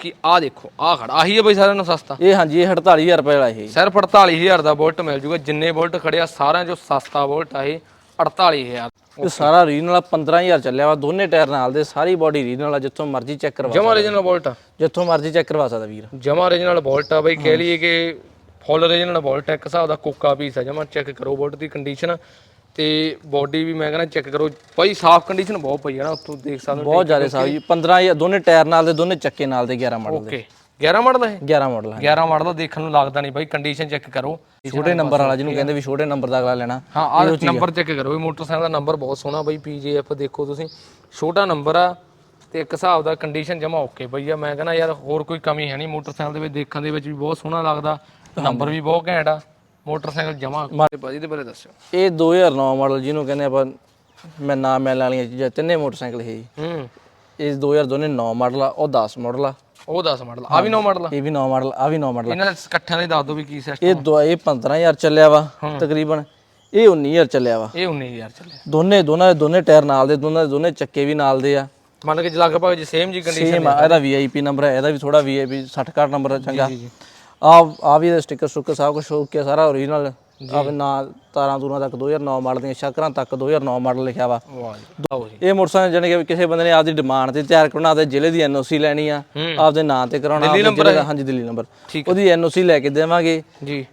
ਕਿ ਆ ਦੇਖੋ ਆ ਖੜਾ ਆਹੀ ਹੈ ਬਈ ਸਾਰਿਆਂ ਨੂੰ ਸਸਤਾ। ਇਹ ਹਾਂਜੀ ਇਹ 48000 ਰੁਪਏ ਵਾਲਾ ਇਹ। ਸਿਰਫ 48000 ਦਾ ਬੁਲਟ ਮਿਲ ਜੂਗਾ ਜਿੰਨੇ ਬੁਲਟ ਖੜਿਆ ਸਾਰਿਆਂ ਚੋਂ ਸਸਤਾ ਬੁਲਟ ਆ ਇਹ 48000 ਇਹ ਸਾਰਾ ਰੀਜਨਲ 15000 ਚੱਲਿਆ ਵਾ ਦੋਨੇ ਟਾਇਰ ਨਾਲ ਦੇ ਸਾਰੀ ਬਾਡੀ ਰੀਜਨਲ ਆ ਜਿੱਥੋਂ ਮਰਜ਼ੀ ਚੈੱਕ ਕਰਵਾ ਜਮਾ ਰੀਜਨਲ ਬੁਲਟ ਆ? ਜਿੱਥੋਂ ਮਰਜ਼ੀ ਚੈੱਕ ਕਰਵਾ ਸਕਦਾ ਵੀਰ। ਜਮਾ ਰੀਜਨਲ ਬੁਲਟ ਆ ਬਈ ਕਹਿ ਲਈਏ ਕਿ ਫੁੱਲ ਰੀਜਨਲ ਬੁਲਟ ਆ ਇੱਕ ਹਿਸਾਬ ਦਾ ਕੋਕਾ ਪੀਸ ਆ ਜਮਾ ਚੈੱਕ ਕਰੋ ਬੁਲਟ ਦੀ ਕੰਡੀਸ਼ਨ ਤੇ ਬਾਡੀ ਵੀ ਮੈਂ ਕਹਿੰਦਾ ਚੈੱਕ ਕਰੋ। ਭਾਈ ਸਾਫ਼ ਕੰਡੀਸ਼ਨ ਬਹੁਤ ਪਈ ਆ ਨਾ ਉੱਥੋਂ ਦੇਖ ਸਕਦੇ ਹੋ। ਬਹੁਤ ਜ਼ਿਆਦਾ ਸਾਹ ਜੀ। 15000 ਦੋਨੇ ਟਾਇਰ ਨਾਲ ਦੇ ਦੋਨੇ ਚੱਕੇ ਨਾਲ ਦੇ 11 ਮਾਡਲ ਦੇ। ਓਕੇ 11 ਮਾਡਲ ਹੈ 11 ਮਾਡਲ ਹੈ 11 ਮਾਡਲ ਦਾ ਦੇਖਣ ਨੂੰ ਲੱਗਦਾ ਨਹੀਂ ਬਾਈ ਕੰਡੀਸ਼ਨ ਚੈੱਕ ਕਰੋ। ਛੋਟੇ ਨੰਬਰ ਵਾਲਾ ਜਿਹਨੂੰ ਕਹਿੰਦੇ ਵੀ ਛੋਟੇ ਨੰਬਰ ਦਾ ਅਗਲਾ ਲੈਣਾ ਹਾਂ ਆਹ ਨੰਬਰ ਚੈੱਕ ਕਰੋ ਇਹ ਮੋਟਰਸਾਈਕਲ ਦਾ ਨੰਬਰ ਬਹੁਤ ਸੋਹਣਾ ਬਾਈ PJF ਦੇਖੋ ਤੁਸੀਂ। ਛੋਟਾ ਨੰਬਰ ਆ ਤੇ ਇੱਕ ਹਿਸਾਬ ਦਾ ਕੰਡੀਸ਼ਨ ਜਮਾ ਓਕੇ ਬਈ ਆ। ਮੈਂ ਕਹਿੰਦਾ ਯਾਰ ਹੋਰ ਕੋਈ ਕਮੀ ਹੈ ਨਹੀਂ ਮੋਟਰਸਾਈਕਲ ਦੇ ਵਿੱਚ ਦੇਖਣ ਦੇ ਵਿੱਚ ਵੀ ਬਹੁਤ ਸੋਹਣਾ ਲੱਗਦਾ ਨੰਬਰ ਵੀ ਬਹੁਤ ਘੈਂਟ ਆ। ਮੋਟਰਸਾਈਕਲ ਜਮਾ। ਭਾਜੀ ਦੇ ਬਾਰੇ ਦੱਸਿਓ। ਇਹ 2009 ਮਾਡਲ ਜਿਹਨੂੰ ਕਹਿੰਦੇ ਆਪਾਂ ਮੈਂ ਨਾਮ ਮਿਲਣ ਵਾਲੀਆਂ ਚੀਜ਼ਾਂ ਤਿੰਨੇ ਮੋਟਰਸਾਈਕਲ। ਹੂੰ। ਇਹ 2000 ਦੋਨੇ 9 ਮਾਡਲ ਆ ਉਹ 10 ਮਾਡਲ ਆ। ਉਹ 10 ਮਾਡਲ ਆ ਵੀ 9 ਮਾਡਲ ਆ। ਇਹ ਵੀ 9 ਮਾਡਲ ਆ ਵੀ 9 ਮਾਡਲ ਇਹਨਾਂ ਦੇ ਇਕੱਠਿਆਂ ਦੇ ਦੱਸ ਦਿਓ ਵੀ ਕੀ ਸਿਸਟਮ ਇਹ ਦੋ ਇਹ 15000 ਚੱਲਿਆ ਵਾ ਤਕਰੀਬਨ। ਇਹ 19000 ਚੱਲਿਆ ਵਾ। ਇਹ 19000 ਚੱਲਿਆ। ਦੋਨੇ ਦੋਨਾਂ ਦੇ ਦੋਨੇ ਟਾਇਰ ਨਾਲ ਦੇ ਦੋਨਾਂ ਦੇ ਦੋਨੇ ਚੱਕੇ ਵੀ ਨਾਲ ਦੇ ਆ। ਮੰਨ ਕੇ ਲਗਭਗ ਜੀ ਸੇਮ ਜੀ ਕੰਡੀਸ਼ਨ ਸੇਮ ਆ। ਇਹਦਾ ਵੀਆਈਪੀ ਨੰਬਰ ਹੈ ਇਹਦਾ ਵੀ ਥੋੜਾ ਵੀਆਈਪੀ 60 ਕਾਰਡ ਨੰਬਰ ਚੰਗਾ। ਆ ਆ ਵੀ ਇਹਦਾ ਸਟicker ਸੁੱਕਰ ਸਭ ਕੁਝ ਹੋ ਗਿਆ ਸਾਰਾ ਓਰੀਜਨਲ ਆ ਵੀ ਨਾਲ ਤਾਰਾਂ ਤੂਰਾਂ ਤੱਕ 2009 ਮਾਡਲ ਦੀਆਂ ਸ਼ਕਰਾਂ ਤੱਕ 2009 ਮਾਡਲ ਲਿਖਿਆ ਵਾ। ਵਾਹ ਜੀ। ਇਹ ਮੋਟਰਸਾਈਕਲ ਜਾਣੀ ਕਿ ਕਿਸੇ ਬੰਦੇ ਨੇ ਆਪਦੀ ਡਿਮਾਂਡ ਤੇ ਤਿਆਰ ਕਰਾਉਣਾ ਆਪਦੇ ਜ਼ਿਲ੍ਹੇ ਦੀ ਐਨਓਸੀ ਲੈਣੀ ਆ ਆਪਦੇ ਨਾਂ ਤੇ ਕਰਾਉਣਾ ਆਪਦੇ ਜ਼ਿਲ੍ਹੇ ਦਾ ਹਾਂਜੀ ਦਿੱਲੀ ਨੰਬਰ ਉਹਦੀ ਐਨਓਸੀ ਲੈ ਕੇ ਦੇਵਾਂਗੇ। ਜੀ।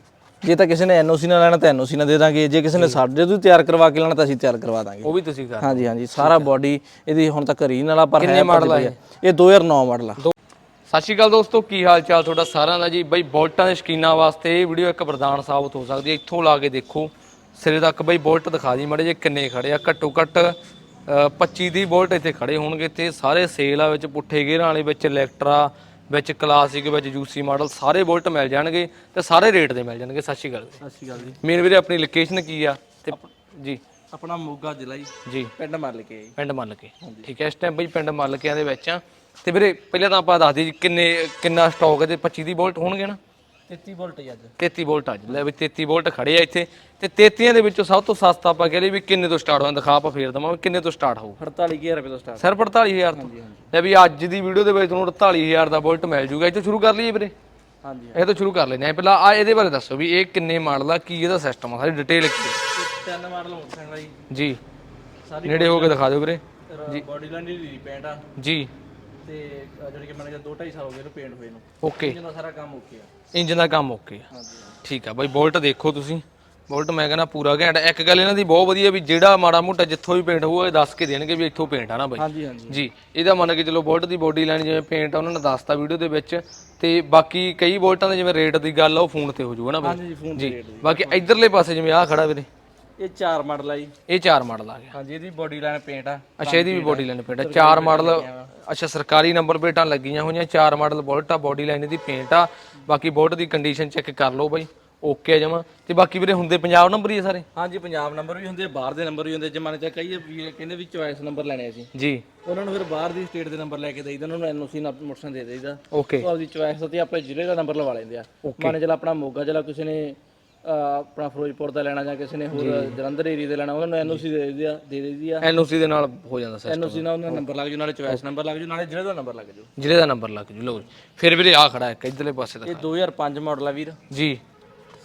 ਜੇ ਤਾਂ ਕਿਸੇ ਨੇ ਐਨਓਸੀ ਨਾਲ ਲੈਣਾ ਤਾਂ ਐਨਓਸੀ ਨਾਲ ਦੇ ਦਾਂਗੇ। ਜੇ ਕਿਸੇ ਨੇ ਸਾਡੇ ਤੋਂ ਤਿਆਰ ਕਰਵਾ ਕੇ ਲੈਣਾ ਤਾਂ ਅਸੀਂ ਤਿਆਰ ਕਰਵਾ ਦਾਂਗੇ। ਉਹ ਵੀ ਤੁਸੀਂ ਕਰ ਹਾਂਜੀ ਹਾਂਜੀ। ਸਾਰਾ ਬਾਡੀ ਇਹਦੀ ਹੁਣ ਤੱਕ ਰੀਨ ਵਾਲਾ ਪਰ ਹੈ ਮਾਡਲ ਹੈ ਇਹ? 2009 ਮਾਡਲ ਆ। ਸਤਿ ਸ਼੍ਰੀ ਅਕਾਲ ਦੋਸਤੋ ਕੀ ਹਾਲ ਚਾਲ ਤੁਹਾਡਾ ਸਾਰਿਆਂ ਦਾ ਜੀ? ਬਈ ਬੋਲਟਾਂ ਦੇ ਸ਼ਕੀਨਾਂ ਵਾਸਤੇ ਇਹ ਵੀਡੀਓ ਇੱਕ ਵਰਦਾਨ ਸਾਬਤ ਹੋ ਸਕਦੀ ਹੈ। ਇੱਥੋਂ ਲਾ ਕੇ ਦੇਖੋ। ਸਿਰੇ ਤੱਕ ਬਈ ਬੋਲਟ ਦਿਖਾ ਦੀ ਮੜੇ ਜੇ ਕਿੰਨੇ ਖੜੇ ਆ। ਘੱਟੋ ਘੱਟ ਅ, 25 ਦੀ ਬੋਲਟ ਇੱਥੇ ਖੜੇ ਹੋਣਗੇ ਤੇ ਸਾਰੇ ਸੇਲ ਆ ਵਿੱਚ ਪੁੱਠੇ ਗੇਅਰਾਂ ਵਾਲੇ ਵਿੱਚ ਇਲੈਕਟਰਾ ਵਿੱਚ ਕਲਾਸਿਕ ਵਿੱਚ ਯੂਸੀ ਮਾਡਲ ਸਾਰੇ ਬੋਲਟ ਮਿਲ ਜਾਣਗੇ ਤੇ ਸਾਰੇ ਰੇਟ ਦੇ ਮਿਲ ਜਾਣਗੇ। ਸਤਿ ਸ਼੍ਰੀ ਅਕਾਲ ਸਤਿ ਸ਼੍ਰੀ ਅਕਾਲ ਜੀ। ਮੇਰੇ ਵੀਰੇ ਆਪਣੀ ਲੋਕੇਸ਼ਨ ਕੀ ਆ? ਤੇ ਜੀ। ਆਪਣਾ ਮੋਗਾ ਜ਼ਿਲ੍ਹਾ ਜੀ। ਜੀ। ਪਿੰਡ ਕੇ ਪਿੰਡ ਮੱਲ ਕੇ ਠੀਕ ਹੈ ਇਸ ਟਾਈਮ ਬਈ ਪਿੰਡ ਮੱਲ ਦੇ ਵਿੱਚ ਆ। ਤੇ ਵੀਰੇ ਪਹਿਲਾਂ ਤਾਂ ਆਪਾਂ ਦੱਸ ਦਈਏ ਜੀ ਕਿੰਨੇ ਕਿੰਨਾ ਸਟਾਕ ਹੈ ਤੇ 25 ਦੀ ਵੋਲਟ ਹੋਣਗੇ ਨਾ? 33 ਵੋਲਟ ਅੱਜ। 33 ਵੋਲਟ ਅੱਜ ਲੈ ਵੀ 33 ਵੋਲਟ ਖੜੇ ਆ ਇੱਥੇ। ਤੇ 33 ਦੇ ਵਿੱਚੋਂ ਸਭ ਤੋਂ ਸਸਤਾ ਆਪਾਂ ਕਹਿੰਦੇ ਵੀ ਕਿੰਨੇ ਤੋਂ ਸਟਾਰਟ ਹੁੰਦਾ ਦਿਖਾ ਆਪਾਂ ਫੇਰ ਦਵਾਂ ਵੀ ਕਿੰਨੇ ਤੋਂ ਸਟਾਰਟ ਹੋਊ। 48000 ਰੁਪਏ ਤੋਂ ਸਟਾਰਟ ਸਿਰਫ 48000 ਤੋਂ। ਲੈ ਵੀ ਅੱਜ ਦੀ ਵੀਡੀਓ ਦੇ ਵਿੱਚ ਤੁਹਾਨੂੰ 48000 ਦਾ ਵੋਲਟ ਮਿਲ ਜੂਗਾ। ਇੱਥੋਂ ਸ਼ੁਰੂ ਕਰ ਲਈਏ ਵੀਰੇ। ਹਾਂਜੀ ਇਹ ਤੋਂ ਸ਼ੁਰੂ ਕਰ ਲੈਂਦੇ ਆ। ਪਹਿਲਾਂ ਆ ਇਹਦੇ ਬਾਰੇ ਦੱਸੋ ਵੀ ਇਹ ਕਿੰਨੇ ਮਾਡਲ ਆ ਕੀ ਇਹਦਾ ਸਿਸਟਮ ਆ ਸਾਰੀ ਡਿਟੇਲ ਕੀ ਤਿੰਨ ਮਾਡਲ ਮੋਟਰਸਾਈਕਲ ਜੀ। ਜੀ। ਸਾਰੀ ਨੇੜੇ ਹੋ ਕੇ ਦਿਖਾ ਦਿਓ ਵੀਰੇ। ਜੀ। ਬਾਡੀ ਲਾਈਨ ਦੀ ਰੀਪੇਂਟ ਆ। ਜੀ। ਤੇ ਜਿਹੜੀ ਕਿ ਮੰਨ ਕੇ 2 2.5 ਸਾਲ ਹੋ ਗਏ ਇਹਨੂੰ ਪੇਂਟ ਹੋਏ ਨੂੰ। ਓਕੇ ਇਹਦਾ ਸਾਰਾ ਕੰਮ ਓਕੇ ਆ। ਇੰਜਨ ਦਾ ਕੰਮ ਓਕੇ ਆ। ਠੀਕ ਆ ਬਾਈ ਬੋਲਟ ਦੇਖੋ ਤੁਸੀਂ। ਬੋਲਟ ਮੈਂ ਕਹਿੰਦਾ ਪੂਰਾ ਘੈਂਟ। ਇੱਕ ਗੱਲ ਇਹਨਾਂ ਦੀ ਬਹੁਤ ਵਧੀਆ ਵੀ ਜਿਹੜਾ ਮਾੜਾ ਮੋਟਾ ਜਿੱਥੋਂ ਵੀ ਪੇਂਟ ਹੋਊਗਾ ਇਹ ਦੱਸ ਕੇ ਦੇਣਗੇ ਵੀ ਇੱਥੋਂ ਪੇਂਟ ਆ ਨਾ ਬਾਈ। ਹਾਂਜੀ ਹਾਂਜੀ। ਜੀ ਇਹਦਾ ਮੰਨ ਕੇ ਚਲੋ ਬੋਲਟ ਦੀ ਬੋਡੀ ਲਾਈਨ ਜਿਵੇਂ ਪੇਂਟ ਆ ਉਹਨਾਂ ਨੇ ਦੱਸਤਾ ਵੀਡੀਓ ਦੇ ਵਿੱਚ। ਤੇ ਬਾਕੀ ਕਈ ਬੋਲਟਾਂ ਦੇ ਜਿਵੇਂ ਰੇਟ ਦੀ ਗੱਲ ਆ ਉਹ ਫੋਨ ਤੇ ਹੋ ਜਾਊਗਾ ਨਾ ਬਾਈ। ਹਾਂਜੀ ਫੋਨ ਜੀ ਬਾਕੀ ਇਧਰਲੇ ਪਾਸੇ ਜਿਵੇਂ ਆਹ ਖੜਾ ਵੀਰੇ। ਇਹ ਚਾਰ ਮਾਡਲ ਆ ਜੀ। ਇਹ ਚਾਰ ਮਾਡਲ ਆ ਗਿਆ ਹਾਂਜੀ ਇਹਦੀ ਬਾਡੀ ਲਾਈਨ ਪੇਂਟ ਆ। ਅੱਛਾ ਇਹਦੀ ਵੀ ਬੋਡੀ ਲਾਈਨ ਪੇਂਟ ਆ। ਚਾਰ ਮਾਡਲ ਅੱਛਾ ਸਰਕਾਰੀ ਨੰਬਰ ਪਲੇਟਾਂ ਲੱਗੀਆਂ ਹੋਈਆਂ। ਚਾਰ ਮਾਡਲ ਬੁਲਟ ਆ ਬੋਡੀ ਲਾਈਨ ਦੀ ਪੇਂਟ ਆ। ਬਾਕੀ ਬੁਲਟ ਦੀ ਕੰਡੀਸ਼ਨ ਚੈੱਕ ਕਰ ਲਓ ਬਾਈ। ਓਕੇ ਆ ਜਮਾ। ਤੇ ਬਾਕੀ ਵੀਰੇ ਹੁੰਦੇ ਪੰਜਾਬ ਨੰਬਰ ਹੀ ਆ ਸਾਰੇ? ਹਾਂਜੀ ਪੰਜਾਬ ਨੰਬਰ ਵੀ ਹੁੰਦੇ ਆ, ਬਾਹਰ ਦੇ ਨੰਬਰ ਵੀ ਹੁੰਦੇ ਜਮਾਨੇ ਚ ਕਈ ਵੀ ਕਹਿੰਦੇ ਵੀ ਚੁਆਇਸ ਨੰਬਰ ਲੈਣੇ ਅਸੀਂ। ਜੀ। ਉਹਨਾਂ ਨੂੰ ਫਿਰ ਬਾਹਰ ਦੀ ਸਟੇਟ ਦੇ ਨੰਬਰ ਲੈ ਕੇ ਦੇਈਦਾ ਉਹਨਾਂ ਨੂੰ ਐਨਓਸੀ ਨਾਲ ਮੋਟਰਸਾਈਕਲ ਦੇ ਦੇਈਦਾ। ਓਕੇ। ਉਹ ਆਪਦੀ ਚੁਆਇਸ ਤੇ ਆਪਣੇ ਜ਼ਿਲ੍ਹੇ ਦਾ ਨੰਬਰ ਲਵਾ ਲੈਂਦੇ ਆ। ਮੰਨ ਚਲ ਆਪਣਾ ਮੋਗਾ ਜ਼ਿਲ੍ਹਾ ਕਿਸੇ ਨੇ ਅਹ, ਆਪਣਾ ਫਿਰੋਜ਼ਪੁਰ ਦਾ ਲੈਣਾ ਜਾਂ ਕਿਸੇ ਨੇ ਹੋਰ ਜਲੰਧਰ ਏਰੀਆ ਦੇ ਲੈਣਾ ਉਹਨਾਂ ਨੂੰ ਐਨਓਸੀ ਦੇ ਦੇਈਦੀ ਆ ਦੇ ਦੇਈਦੀ ਆ। ਐਨਓਸੀ ਦੇ ਨਾਲ ਹੋ ਜਾਂਦਾ ਸਰ ਐਨਓਸੀ ਨਾਲ ਉਹਨਾਂ ਦਾ ਨੰਬਰ ਲੱਗ ਜੂ ਨਾਲੇ ਚੁਆਇਸ ਨੰਬਰ ਲੱਗ ਜੂ ਨਾਲੇ ਜ਼ਿਲ੍ਹੇ ਦਾ ਨੰਬਰ ਲੱਗ ਜੂ। ਜ਼ਿਲ੍ਹੇ ਦਾ ਨੰਬਰ ਲੱਗ ਜੂ ਲਓ ਜੀ। ਫਿਰ ਵੀਰੇ ਆ ਖੜਾ ਇੱਕ ਇਧਰਲੇ ਪਾਸੇ ਦਾ ਇਹ 2005 ਮਾਡਲ ਆ ਵੀਰ। ਜੀ।